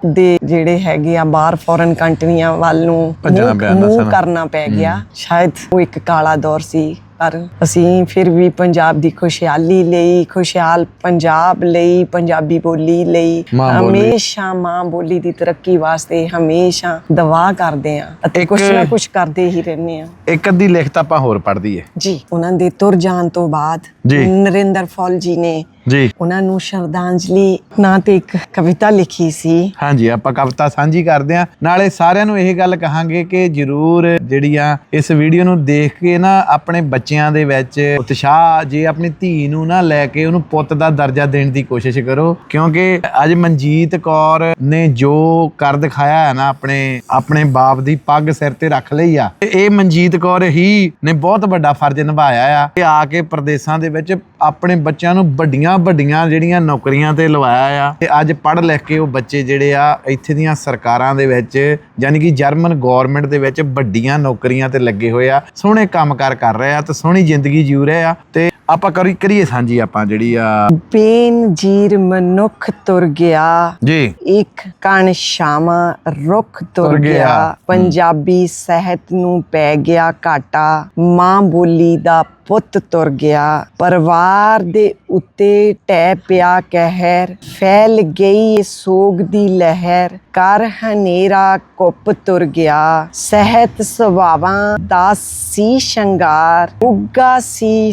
ਦੇ ਜਿਹੜੇ ਹੈਗੇ ਆ ਬਾਹਰ ਫੋਰਨ ਕੰਟਰੀਆਂ ਵੱਲ ਨੂੰ ਸਨ। ਕਰਨਾ ਪੈ ਗਿਆ। ਸ਼ਾਇਦ ਉਹ ਇੱਕ ਕਾਲਾ ਦੌਰ ਸੀ। ਪਰ ਅਸੀਂ ਫਿਰ ਵੀ ਪੰਜਾਬ ਦੀ ਖੁਸ਼ਹਾਲੀ ਲਈ ਖੁਸ਼ਹਾਲ ਪੰਜਾਬ ਲਈ ਪੰਜਾਬੀ ਬੋਲੀ ਲਈ। ਹਮੇਸ਼ਾ ਮਾਂ ਬੋਲੀ ਦੀ ਤਰੱਕੀ ਵਾਸਤੇ ਹਮੇਸ਼ਾ ਦਵਾ ਕਰਦੇ ਆ ਅਤੇ ਕੁਛ ਨਾ ਕੁਛ ਕਰਦੇ ਹੀ ਰਹਿੰਦੇ ਆ ਇੱਕ ਅੱਧੀ ਲਿਖਤ ਆਪਾਂ ਹੋਰ ਪੜ੍ਹਦੀ ਹੈ ਜੀ ਉਹਨਾਂ ਦੇ ਤੁਰ ਜਾਣ ਤੋਂ ਬਾਅਦ। ਨਰਿੰਦਰ ਫੌਲ ਜੀ ਨੇ ਜੀ। ਉਹਨਾਂ ਨੂੰ ਸ਼ਰਧਾਂਜਲੀ ਨਾਂ ਤੇ ਇੱਕ ਕਵਿਤਾ ਲਿਖੀ ਸੀ। ਹਾਂਜੀ ਆਪਾਂ ਕਵਿਤਾ ਸਾਂਝੀ ਕਰਦੇ ਆ ਨਾਲੇ ਸਾਰਿਆਂ ਨੂੰ ਇਹ ਗੱਲ ਕਹਾਂਗੇ ਕਿ ਜਰੂਰ ਜਿਹੜੀਆਂ ਇਸ ਵੀਡੀਓ ਨੂੰ ਦੇਖ ਕੇ ਨਾ ਆਪਣੇ ਬੱਚਿਆਂ ਦੇ ਵਿੱਚ ਉਤਸ਼ਾਹ ਜੇ ਆਪਣੀ ਧੀ ਨੂੰ ਨਾ ਲੈ ਕੇ ਉਹਨੂੰ ਪੁੱਤ ਦਾ ਦਰਜਾ ਦੇਣ ਦੀ ਕੋਸ਼ਿਸ਼ ਕਰੋ। ਕਿਉਂਕਿ ਅੱਜ ਮਨਜੀਤ ਕੌਰ ਨੇ ਜੋ ਕਰ ਦਿਖਾਇਆ ਹੈ ਨਾ ਆਪਣੇ ਆਪਣੇ ਬਾਪ ਦੀ ਪੱਗ ਸਿਰ ਤੇ ਰੱਖ ਲਈ ਆ। ਤੇ ਇਹ ਮਨਜੀਤ ਕੌਰ ਹੀ ਨੇ ਬਹੁਤ ਵੱਡਾ ਫਰਜ਼ ਨਿਭਾਇਆ ਆ ਕਿ ਆ ਕੇ ਪ੍ਰਦੇਸ਼ਾਂ ਦੇ ਵਿੱਚ ਆਪਣੇ ਬੱਚਿਆਂ ਨੂੰ ਵੱਡੀਆਂ ਵੱਡੀਆਂ ਜਿਹੜੀਆਂ ਨੌਕਰੀਆਂ ਤੇ ਲਵਾਇਆ ਆ, ਤੇ ਅੱਜ ਪੜ੍ਹ ਲਿਖ ਕੇ ਉਹ ਬੱਚੇ ਜਿਹੜੇ ਆ, ਇੱਥੇ ਦੀਆਂ ਸਰਕਾਰਾਂ ਦੇ ਵਿੱਚ, ਯਾਨੀ ਕਿ ਜਰਮਨ ਗਵਰਨਮੈਂਟ ਦੇ ਵਿੱਚ ਵੱਡੀਆਂ ਨੌਕਰੀਆਂ ਤੇ ਲੱਗੇ ਹੋਏ ਆ, ਸੋਹਣੇ ਕੰਮਕਾਰ ਕਰ ਰਹੇ ਆ, ਤੇ ਸੋਹਣੀ ਜ਼ਿੰਦਗੀ ਜੀਉ ਰਹੇ ਆ, ਤੇ ਆਪਾਂ ਕਰੀ ਕਰੀਏ ਸਾਂਝੀ ਆਪਾਂ ਜਿਹੜੀ ਆ। ਬੇਨ ਜੀਰ ਮਨੁੱਖ ਤੁਰ ਗਿਆ। ਜੀ। ਇੱਕ ਕਣ ਸ਼ਾਮਾ ਰੁੱਖ ਤੁਰ ਗਿਆ। ਪੰਜਾਬੀ ਸਾਹਿਤ ਨੂੰ ਪੈ ਗਿਆ ਘਾਟਾ। ਮਾਂ ਬੋਲੀ ਦਾ ਪੁੱਤ ਤੁਰ ਗਿਆ। ਪਰਿਵਾਰ ਦੇ ਉੱਤੇ ਟੈ ਪਿਆ ਕਹਿਰ। ਫੈਲ ਗਈ ਸੋਗ ਦੀ ਲਹਿਰ। ਕਰ ਹਨੇਰਾ ਕੁੱਪ ਤੁਰ ਗਿਆ। ਸਹਿਤ ਸੁਭਾਵਾਂ ਦਾ ਸੀ ਸ਼ੰਗਾਰ। ਉੱਗਾ ਸੀ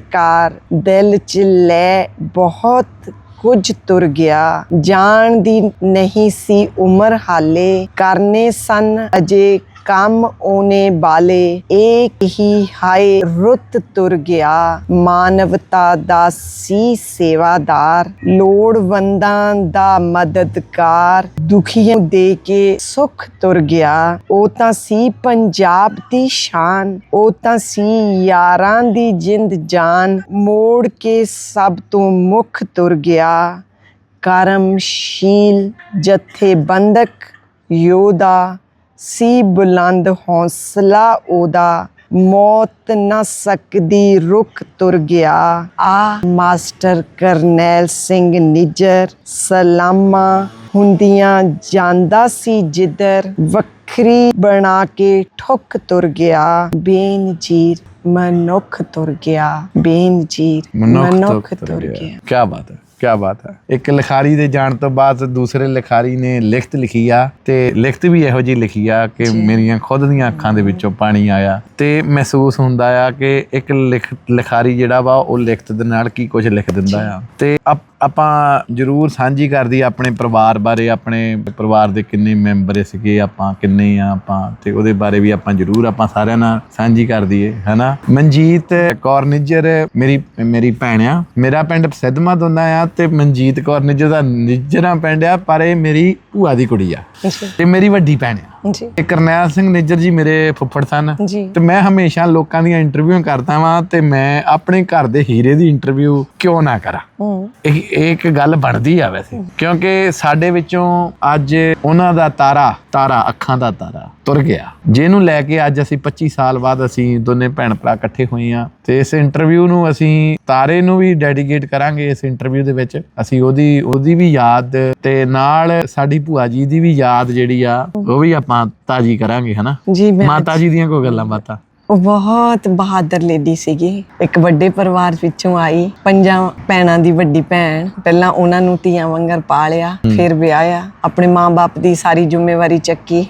ਸਹਿਤਕਾਰ ਦਿਲ ਚ ਲੈ ਬਹੁਤ ਕੁਝ ਤੁਰ ਗਿਆ। ਜਾਣ ਦੀ ਨਹੀਂ ਸੀ ਉਮਰ ਹਾਲੇ। ਕਰਨੇ ਸਨ ਅਜੇ ਕੰਮ ਓਨੇ ਬਾਲੇ, ਏਕ ਹੀ ਹਾਏ ਰੁੱਤ ਤੁਰ ਗਿਆ। ਮਾਨਵਤਾ ਦਾ ਸੀ ਸੇਵਾਦਾਰ, ਲੋੜਵੰਦਾਂ ਦਾ ਮਦਦਗਾਰ। ਦੁਖੀਆਂ ਦੇ ਕੇ ਸੁਖ ਤੁਰ ਗਿਆ। ਉਹ ਤਾਂ ਸੀ ਪੰਜਾਬ ਦੀ ਸ਼ਾਨ, ਉਹ ਤਾਂ ਸੀ ਯਾਰਾਂ ਦੀ ਜਿੰਦ ਜਾਨ। ਮੋੜ ਕੇ ਸਭ ਤੋਂ ਮੁਖ ਤੁਰ ਗਿਆ। ਕਰਮਸ਼ੀਲ ਜਥੇਬੰਦਕ ਯੋਧਾ ਸੀ ਬੁਲੰਦ ਹੌਸਲਾ ਉਹਦਾ ਮੌਤ ਨਾ ਸਕਦੀ ਰੁਕ ਤੁਰ ਗਿਆ। ਆ ਮਾਸਟਰ ਕਰਨੈਲ ਸਿੰਘ ਨਿੱਜਰ ਸਲਾਮਾ ਹੁੰਦੀਆਂ ਜਾਂਦਾ ਸੀ ਜਿੱਧਰ ਵੱਖਰੀ ਬਣਾ ਕੇ ਠੁੱਕ ਤੁਰ ਗਿਆ। ਬੇਨਜੀਰ ਮਨੁੱਖ ਤੁਰ ਗਿਆ ਬੇਨਜੀਰ ਮਨੁੱਖ ਤੁਰ ਗਿਆ। ਕੀ ਬਾਤ ਹੈ। ਕੀ ਬਾਤ ਹੈ। ਇੱਕ ਲਿਖਾਰੀ ਦੇ ਜਾਣ ਤੋਂ ਬਾਅਦ ਦੂਸਰੇ ਲਿਖਾਰੀ ਨੇ ਲਿਖਤ ਲਿਖੀ ਆ ਤੇ ਲਿਖਤ ਵੀ ਇਹੋ ਜਿਹੀ ਲਿਖੀ ਆ ਕਿ ਮੇਰੀਆਂ ਖੁਦ ਦੀਆਂ ਅੱਖਾਂ ਦੇ ਵਿੱਚੋਂ ਪਾਣੀ ਆਇਆ। ਤੇ ਮਹਿਸੂਸ ਹੁੰਦਾ ਆ ਕਿ ਇੱਕ ਲਿਖ ਲਿਖਾਰੀ ਜਿਹੜਾ ਵਾ ਉਹ ਲਿਖਤ ਦੇ ਨਾਲ ਕੀ ਕੁਝ ਲਿਖ ਦਿੰਦਾ ਆ। ਤੇ ਆਪ- ਜਰੂਰ ਸਾਂਝੀ ਕਰਦੀ ਆਪਣੇ ਪਰਿਵਾਰ ਬਾਰੇ ਆਪਣੇ ਪਰਿਵਾਰ ਦੇ ਕਿੰਨੇ ਮੈਂਬਰ ਸੀਗੇ ਆਪਾਂ ਕਿੰਨੇ ਆ ਆਪਾਂ ਤੇ ਉਹਦੇ ਬਾਰੇ ਵੀ ਆਪਾਂ ਜਰੂਰ ਆਪਾਂ ਸਾਰਿਆਂ ਨਾਲ ਸਾਂਝੀ ਕਰ ਦਈਏ ਹਨਾ? ਮਨਜੀਤ ਕੌਰ ਨਿੱਜਰ ਮੇਰੀ ਮੇਰੀ ਭੈਣ ਆ। ਮੇਰਾ ਪਿੰਡ ਸਿੱਧਮਾ ਦੋਨਾ ਆ ਤੇ ਮਨਜੀਤ ਕੌਰ ਨਿੱਜਰ ਦਾ ਨਿੱਜਰਾਂ ਪਿੰਡ ਆ ਪਰ ਇਹ ਮੇਰੀ ਭੂਆ ਦੀ ਕੁੜੀ ਆ। ਤੇ ਮੇਰੀ ਵੱਡੀ ਭੈਣ ਆ। ਜੀ। ਤੇ ਕਰਨੈਲ ਸਿੰਘ ਨਿੱਜਰ ਜੀ ਮੇਰੇ ਫੁੱਫੜ ਸਨ। ਜੀ। ਤੇ ਮੈਂ ਹਮੇਸ਼ਾ ਲੋਕਾਂ ਦੀਆਂ ਇੰਟਰਵਿਊ ਕਰਦਾ ਵਾਂ ਤੇ ਮੈਂ ਆਪਣੇ ਘਰ ਦੇ ਹੀਰੇ ਦੀ ਇੰਟਰਵਿਊ ਕਿਉਂ ਨਾ ਕਰਾਂ? ਇਹ ਇੱਕ ਗੱਲ ਬਣਦੀ ਆ ਵੈਸੇ। ਕਿਉਂਕਿ ਸਾਡੇ ਵਿੱਚੋਂ ਅੱਜ ਉਹਨਾਂ ਦਾ ਤਾਰਾ ਤਾਰਾ ਅੱਖਾਂ ਦਾ ਤਾਰਾ ਤੁਰ ਗਿਆ। ਜਿਹਨੂੰ ਲੈ ਕੇ ਅੱਜ ਅਸੀਂ 25 ਸਾਲ ਬਾਅਦ ਅਸੀਂ ਦੋਨੇ ਭੈਣ ਭਰਾ ਇਕੱਠੇ ਹੋਏ ਆ। ਤੇ ਇਸ ਇੰਟਰਵਿਊ ਨੂੰ ਅਸੀਂ ਤਾਰੇ ਨੂੰ ਵੀ ਡੈਡੀਕੇਟ ਕਰਾਂਗੇ ਇਸ ਇੰਟਰਵਿਊ ਦੇ ਵਿੱਚ ਅਸੀਂ ਉਹਦੀ ਉਹਦੀ ਵੀ ਯਾਦ ਤੇ ਨਾਲ ਸਾਡੀ ਭੂਆ ਜੀ ਦੀ ਵੀ ਯਾਦ ਜਿਹੜੀ ਆ ਉਹ ਵੀ ਆਪਾਂ ਤਾਜੀ ਕਰਾਂਗੇ ਹਨਾ? ਜੀ ਮੈਂ ਮਾਤਾ ਜੀ ਦੀਆਂ ਕੋਈ ਗੱਲਾਂ ਬਾਤਾਂ? ਉਹ ਬਹੁਤ ਬਹਾਦਰ ਲੇਡੀ ਸੀਗੀ। ਇੱਕ ਵੱਡੇ ਪਰਿਵਾਰ ਵਿੱਚੋਂ ਆਈ ਪੰਜਾਂ ਭੈਣਾਂ ਦੀ ਵੱਡੀ ਭੈਣ। ਪਹਿਲਾਂ ਉਹਨਾਂ ਨੂੰ ਧੀਆਂ ਵਾਂਗਰ ਪਾਲਿਆ ਫਿਰ ਵਿਆਹਿਆ। ਆਪਣੇ ਮਾਂ-ਬਾਪ ਦੀ ਸਾਰੀ ਜ਼ਿੰਮੇਵਾਰੀ ਚੱਕੀ।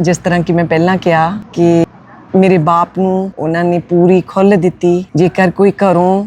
ਜਿਸ ਤਰ੍ਹਾਂ ਕਿ ਮੈਂ ਪਹਿਲਾਂ ਕਿਹਾ ਕਿ ਮੇਰੇ ਬਾਪ ਨੂੰ ਉਹਨਾਂ ਨੇ ਪੂਰੀ ਖੁੱਲ੍ਹ ਦਿੱਤੀ। ਜੇਕਰ ਕੋਈ ਘਰੋਂ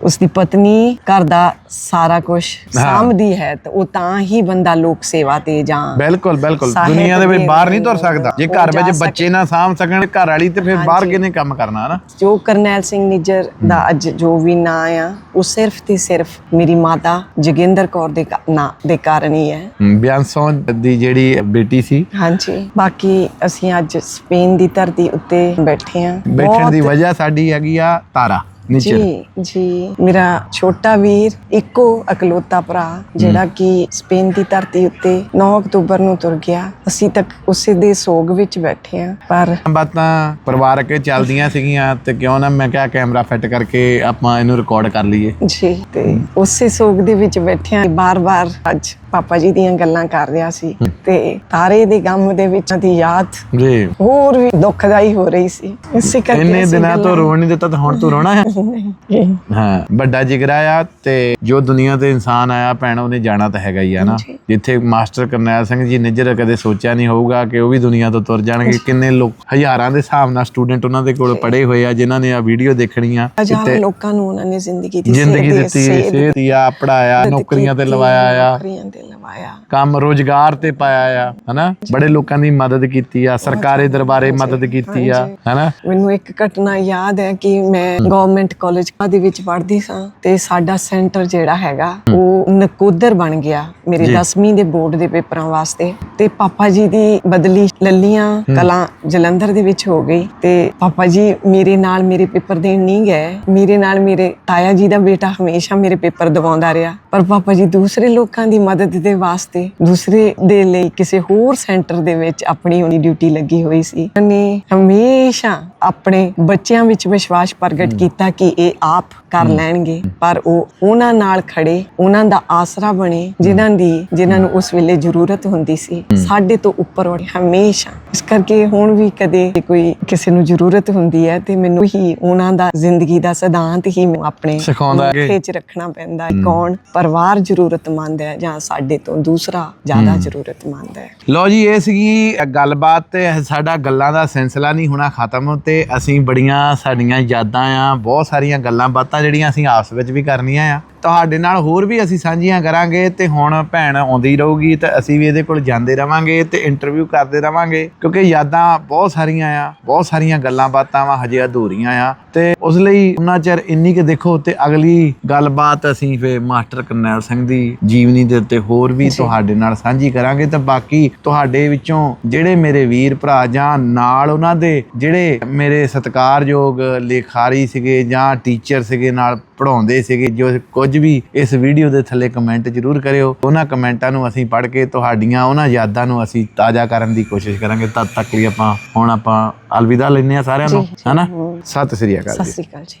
ਉਸ ਦੀ ਪਤਨੀ ਘਰ ਦਾ ਸਾਰਾ ਕੁਝ ਸਾਂਭਦੀ ਹੈ ਤਾਂ ਉਹ ਤਾਂ ਹੀ ਬੰਦਾ ਲੋਕ ਸੇਵਾ ਤੇ ਜਾਂ ਬਿਲਕੁਲ ਬਿਲਕੁਲ। ਸਾਹਿਤ ਦੁਨੀਆ ਦੇ ਵਿੱਚ ਬਾਹਰ ਨਹੀਂ ਤੁਰ ਸਕਦਾ। ਜੇ ਘਰ ਵਿੱਚ ਬੱਚੇ ਨਾ ਸਾਂਭ ਸਕਣ ਘਰ ਵਾਲੀ ਤੇ ਫਿਰ ਬਾਹਰ ਕਿਹਨੇ ਕੰਮ ਕਰਨਾ ਹਨਾ? ਜੋ ਕਰਨੈਲ ਸਿੰਘ ਨਿੱਜਰ ਦਾ ਅੱਜ ਜੋ ਵੀ ਨਾਂ ਆ ਉਹ ਸਿਰਫ ਤੇ ਸਿਰਫ ਮੇਰੀ ਮਾਤਾ ਜੋਗਿੰਦਰ ਕੌਰ ਦੇ ਨਾਂ ਦੇ ਕਾਰਨ ਹੀ ਹੈ। ਬਿਆਨਸੋਂ ਦੀ ਜਿਹੜੀ ਬੇਟੀ ਸੀ। ਹਾਂਜੀ। ਬਾਕੀ ਅਸੀਂ ਅੱਜ ਸਪੇਨ ਦੀ ਧਰਤੀ ਉੱਤੇ ਬੈਠੇ ਆ ਬੈਠਣ ਦੀ ਵਜ੍ਹਾ ਸਾਡੀ ਹੈਗੀ ਆ ਤਾਰਾ। ਨੀਚੇ ਜੀ ਜੀ। ਮੇਰਾ ਛੋਟਾ ਵੀਰ ਇੱਕੋ ਇਕਲੌਤਾ ਭਰਾ ਜਿਹੜਾ ਕਿ ਸਪੇਨ ਦੀ ਧਰਤੀ ਉੱਤੇ 9 ਅਕਤੂਬਰ ਨੂੰ ਤੁਰ ਗਿਆ। ਅਸੀਂ ਤੱਕ ਉਸੇ ਦੇ ਸੋਗ ਵਿੱਚ ਬੈਠੇ ਆ ਪਰ ਬਾਤਾਂ ਪਰਿਵਾਰਕ ਚੱਲਦੀਆਂ ਸੀਗੀਆਂ ਤੇ ਕਿਉਂ ਨਾ ਮੈਂ ਕਿਹਾ ਕੈਮਰਾ ਫਿੱਟ ਕਰਕੇ ਆਪਾਂ ਇਹਨੂੰ ਰਿਕਾਰਡ ਕਰ ਲਈਏ। ਜੀ ਤੇ ਉਸੇ ਸੋਗ ਦੇ ਵਿੱਚ ਬੈਠਿਆਂ ਬਾਰ-ਬਾਰ ਅੱਜ ਪਾਪਾ ਜੀ ਦੀਆਂ ਗੱਲਾਂ ਕਰ ਰਿਹਾ ਸੀ ਤੇ ਤਾਰੇ ਦੇ ਗਮ ਦੇ ਵਿੱਚ ਦੀ ਯਾਦ ਜੀ। ਹੋਰ ਵੀ ਦੁਖਦਾਈ ਹੋ ਰਹੀ ਸੀ। ਇਸੇ ਕਰਕੇ ਇੰਨੇ ਦਿਨਾਂ ਤੋਂ ਰੋਣ ਨਹੀਂ ਦਿੱਤਾ ਤਾਂ ਹੁਣ ਤੂੰ ਰੋਣਾ ਹੈ? ਨਹੀਂ। ਹਾਂ ਵੱਡਾ ਜਿਗਰਾ ਆ ਤੇ ਜੋ ਦੁਨੀਆ ਤੇ ਇਨਸਾਨ ਆਇਆ ਭੈਣ ਉਹਨੇ ਜਾਣਾ ਤਾਂ ਹੈਗਾ ਹੀ ਆ ਨਾ। ਜਿੱਥੇ ਮਾਸਟਰ ਕਰਨੈਲ ਸਿੰਘ ਜੀ ਨਿੱਜਰ ਕਦੇ ਸੋਚਿਆ ਨਹੀਂ ਹੋਊਗਾ ਕਿ ਉਹ ਵੀ ਦੁਨੀਆ ਤੋਂ ਤੁਰ ਜਾਣਗੇ। ਕਿੰਨੇ ਲੋਕ ਹਜ਼ਾਰਾਂ ਦੇ ਹਿਸਾਬ ਨਾਲ ਸਟੂਡੈਂਟ ਉਹਨਾਂ ਦੇ ਕੋਲ ਪੜੇ ਹੋਏ ਆ ਜਿਨ੍ਹਾਂ ਨੇ ਆ ਵੀਡੀਓ ਦੇਖਣੀ ਆ। ਹਜ਼ਾਰਾਂ ਲੋਕਾਂ ਨੂੰ ਉਹਨਾਂ ਨੇ ਜ਼ਿੰਦਗੀ ਦੀ ਜ਼ਿੰਦਗੀ ਦਿੱਤੀ ਸੇਧ ਸਿਹਤ ਆ ਪੜਾਇਆ ਨੌਕਰੀਆਂ ਤੇ ਲਵਾਇਆ ਆ। ਨੌਕਰੀਆਂ ਤੇ ਲਵਾਇਆ। ਕੰਮ ਰੋਜ਼ਗਾਰ ਤੇ ਪਾਇਆ ਆ ਹਨਾ? ਬੜੇ ਲੋਕਾਂ ਦੀ ਮਦਦ ਕੀਤੀ ਆ ਸਰਕਾਰੀ ਦਰਬਾਰੇ ਮਦਦ ਕੀਤੀ ਆ ਹਨਾ? ਮੈਨੂੰ ਇੱਕ ਘਟਨਾ ਯਾਦ ਹੈ ਕਿ ਮੈਂ ਗਵਰਨਮੈਂਟ ਕਾਲਜ ਦੇ ਵਿੱਚ ਪੜ੍ਹਦੀ ਸਾਂ ਤੇ ਸਾਡਾ ਸੈਂਟਰ ਜਿਹੜਾ ਹੈਗਾ ਉਹ ਨਕੋਦਰ ਬਣ ਗਿਆ ਮੇਰੇ 10ਵੀਂ ਦੇ ਬੋਰਡ ਦੇ ਪੇਪਰਾਂ ਵਾਸਤੇ ਤੇ ਪਾਪਾ ਜੀ ਦੀ ਬਦਲੀ ਲੱਲੀਆਂ ਕਲਾਂ ਜਲੰਧਰ ਦੇ ਵਿੱਚ ਹੋ ਗਈ ਤੇ ਪਾਪਾ ਜੀ ਮੇਰੇ ਨਾਲ ਮੇਰੇ ਪੇਪਰ ਦੇਣ ਨਹੀਂ ਗਏ। ਮੇਰੇ ਨਾਲ ਮੇਰੇ ਤਾਇਆ ਜੀ ਦਾ ਬੇਟਾ ਹਮੇਸ਼ਾ ਮੇਰੇ ਪੇਪਰ ਦਵਾਉਂਦਾ ਰਿਹਾ। ਪਰ ਪਾਪਾ ਜੀ ਦੂਸਰੇ ਲੋਕਾਂ ਦੀ ਮਦਦ ਦੇ ਵਾਸਤੇ ਦੂਸਰੇ ਦੇ ਲਈ ਕਿਸੇ ਹੋਰ ਸੈਂਟਰ ਦੇ ਵਿੱਚ ਆਪਣੀ ਉਹਦੀ ਡਿਊਟੀ ਲੱਗੀ ਹੋਈ ਸੀ। ਉਹਨੇ ਹਮੇਸ਼ਾ ਆਪਣੇ ਬੱਚਿਆਂ ਵਿੱਚ ਵਿਸ਼ਵਾਸ ਪ੍ਰਗਟ ਕੀਤਾ ਕਿ ਇਹ ਆਪ ਕਰ ਲੈਣਗੇ। ਪਰ ਉਹ ਉਹਨਾਂ ਨਾਲ ਖੜੇ ਉਹਨਾਂ ਦਾ ਆਸਰਾ ਬਣੇ ਜਿਨ੍ਹਾਂ ਦੀ ਜਿਨ੍ਹਾਂ ਨੂੰ ਉਸ ਵੇਲੇ ਜ਼ਰੂਰਤ ਹੁੰਦੀ ਸੀ ਸਾਡੇ ਤੋਂ ਉੱਪਰ ਉੱਠ ਹਮੇਸ਼ਾ। ਇਸ ਕਰਕੇ ਹੁਣ ਵੀ ਕਦੇ ਕੋਈ ਕਿਸੇ ਨੂੰ ਜ਼ਰੂਰਤ ਹੁੰਦੀ ਹੈ ਤੇ ਮੈਨੂੰ ਹੀ ਉਹਨਾਂ ਦਾ ਜ਼ਿੰਦਗੀ ਦਾ ਸਿਧਾਂਤ ਹੀ ਮੈਨੂੰ ਆਪਣੇ ਸਿਖਾਉਂਦਾ 'ਚ ਰੱਖਣਾ ਪੈਂਦਾ ਹੈ। ਕੌਣ ਪਰਿਵਾਰ ਜ਼ਰੂਰਤਮੰਦ ਹੈ ਜਾਂ ਸਾਡੇ ਤੋਂ ਦੂਸਰਾ ਜ਼ਿਆਦਾ ਜ਼ਰੂਰਤਮੰਦ ਹੈ। ਲੋ ਜੀ ਇਹ ਸੀਗੀ ਗੱਲਬਾਤ ਤੇ ਸਾਡਾ ਗੱਲਾਂ ਦਾ ਸਿਲਸਿਲਾ ਨਹੀਂ ਹੋਣਾ ਖਤਮ ਤੇ ਅਸੀਂ ਬੜੀਆਂ ਸਾਡੀਆਂ ਯਾਦਾਂ ਆ ਬਹੁਤ ਸਾਰੀਆਂ ਗੱਲਾਂ ਬਾਤਾਂ ਜਿਹੜੀਆਂ ਅਸੀਂ ਆਪਸ ਵਿੱਚ ਵੀ ਕਰਨੀਆਂ ਆ। ਤੁਹਾਡੇ ਨਾਲ ਹੋਰ ਵੀ ਅਸੀਂ ਸਾਂਝੀਆਂ ਕਰਾਂਗੇ ਤੇ ਹੁਣ ਭੈਣ ਆਉਂਦੀ ਰਹੂਗੀ ਤੇ ਅਸੀਂ ਵੀ ਇਹਦੇ ਕੋਲ ਜਾਂਦੇ ਰਵਾਂਗੇ ਤੇ ਇੰਟਰਵਿਊ ਕਰਦੇ ਰਵਾਂਗੇ ਕਿਉਂਕਿ ਯਾਦਾਂ ਬਹੁਤ ਸਾਰੀਆਂ ਆ ਬਹੁਤ ਸਾਰੀਆਂ ਗੱਲਾਂ ਬਾਤਾਂ ਵਾ ਹਜੇ ਅਧੂਰੀਆਂ ਆ ਤੇ ਉਸ ਲਈ ਉਹਨਾਂ ਚਿਰ ਇੰਨੀ ਕਿ ਦੇਖੋ ਤੇ ਅਗਲੀ ਗੱਲਬਾਤ ਅਸੀਂ ਫੇ ਮਾਸਟਰ ਕਰਨੈਲ ਸਿੰਘ ਦੀ ਜੀਵਨੀ ਦੇ ਉੱਤੇ ਹੋਰ ਵੀ ਤੁਹਾਡੇ ਨਾਲ ਸਾਂਝੀ ਕਰਾਂਗੇ ਤੇ ਬਾਕੀ ਤੁਹਾਡੇ ਵਿੱਚੋਂ ਜਿਹੜੇ ਮੇਰੇ ਵੀਰ ਭਰਾ ਜਾਂ ਨਾਲ ਉਹਨਾਂ ਦੇ ਜਿਹੜੇ ਮੇਰੇ ਸਤਿਕਾਰਯੋਗ ਲੇਖਾਰੀ ਸੀਗੇ ਜਾਂ ਟੀਚਰ ਸੀਗੇ ਨਾਲ ਪੜਾਉਂਦੇ ਸੀਗੇ ਜੋ ਕੁਝ ਕੁਝ ਵੀ ਇਸ ਵੀਡੀਓ ਦੇ ਥੱਲੇ ਕਮੈਂਟ ਜ਼ਰੂਰ ਕਰਿਓ। ਉਹਨਾਂ ਕਮੈਂਟਾਂ ਨੂੰ ਅਸੀਂ ਪੜ੍ਹ ਕੇ ਤੁਹਾਡੀਆਂ ਉਹਨਾਂ ਯਾਦਾਂ ਨੂੰ ਅਸੀਂ ਤਾਜ਼ਾ ਕਰਨ ਦੀ ਕੋਸ਼ਿਸ਼ ਕਰਾਂਗੇ। ਤਦ ਤੱਕ ਲਈ ਆਪਾਂ ਹੁਣ ਆਪਾਂ ਅਲਵਿਦਾ ਲੈਂਦੇ ਆ ਸਾਰਿਆਂ ਨੂੰ। ਹਨਾ? ਸਤਿ ਸ੍ਰੀ ਅਕਾਲ ਸਤਿ ਜੀ ਸ਼੍ਰੀ ਅਕਾਲ ਜੀ।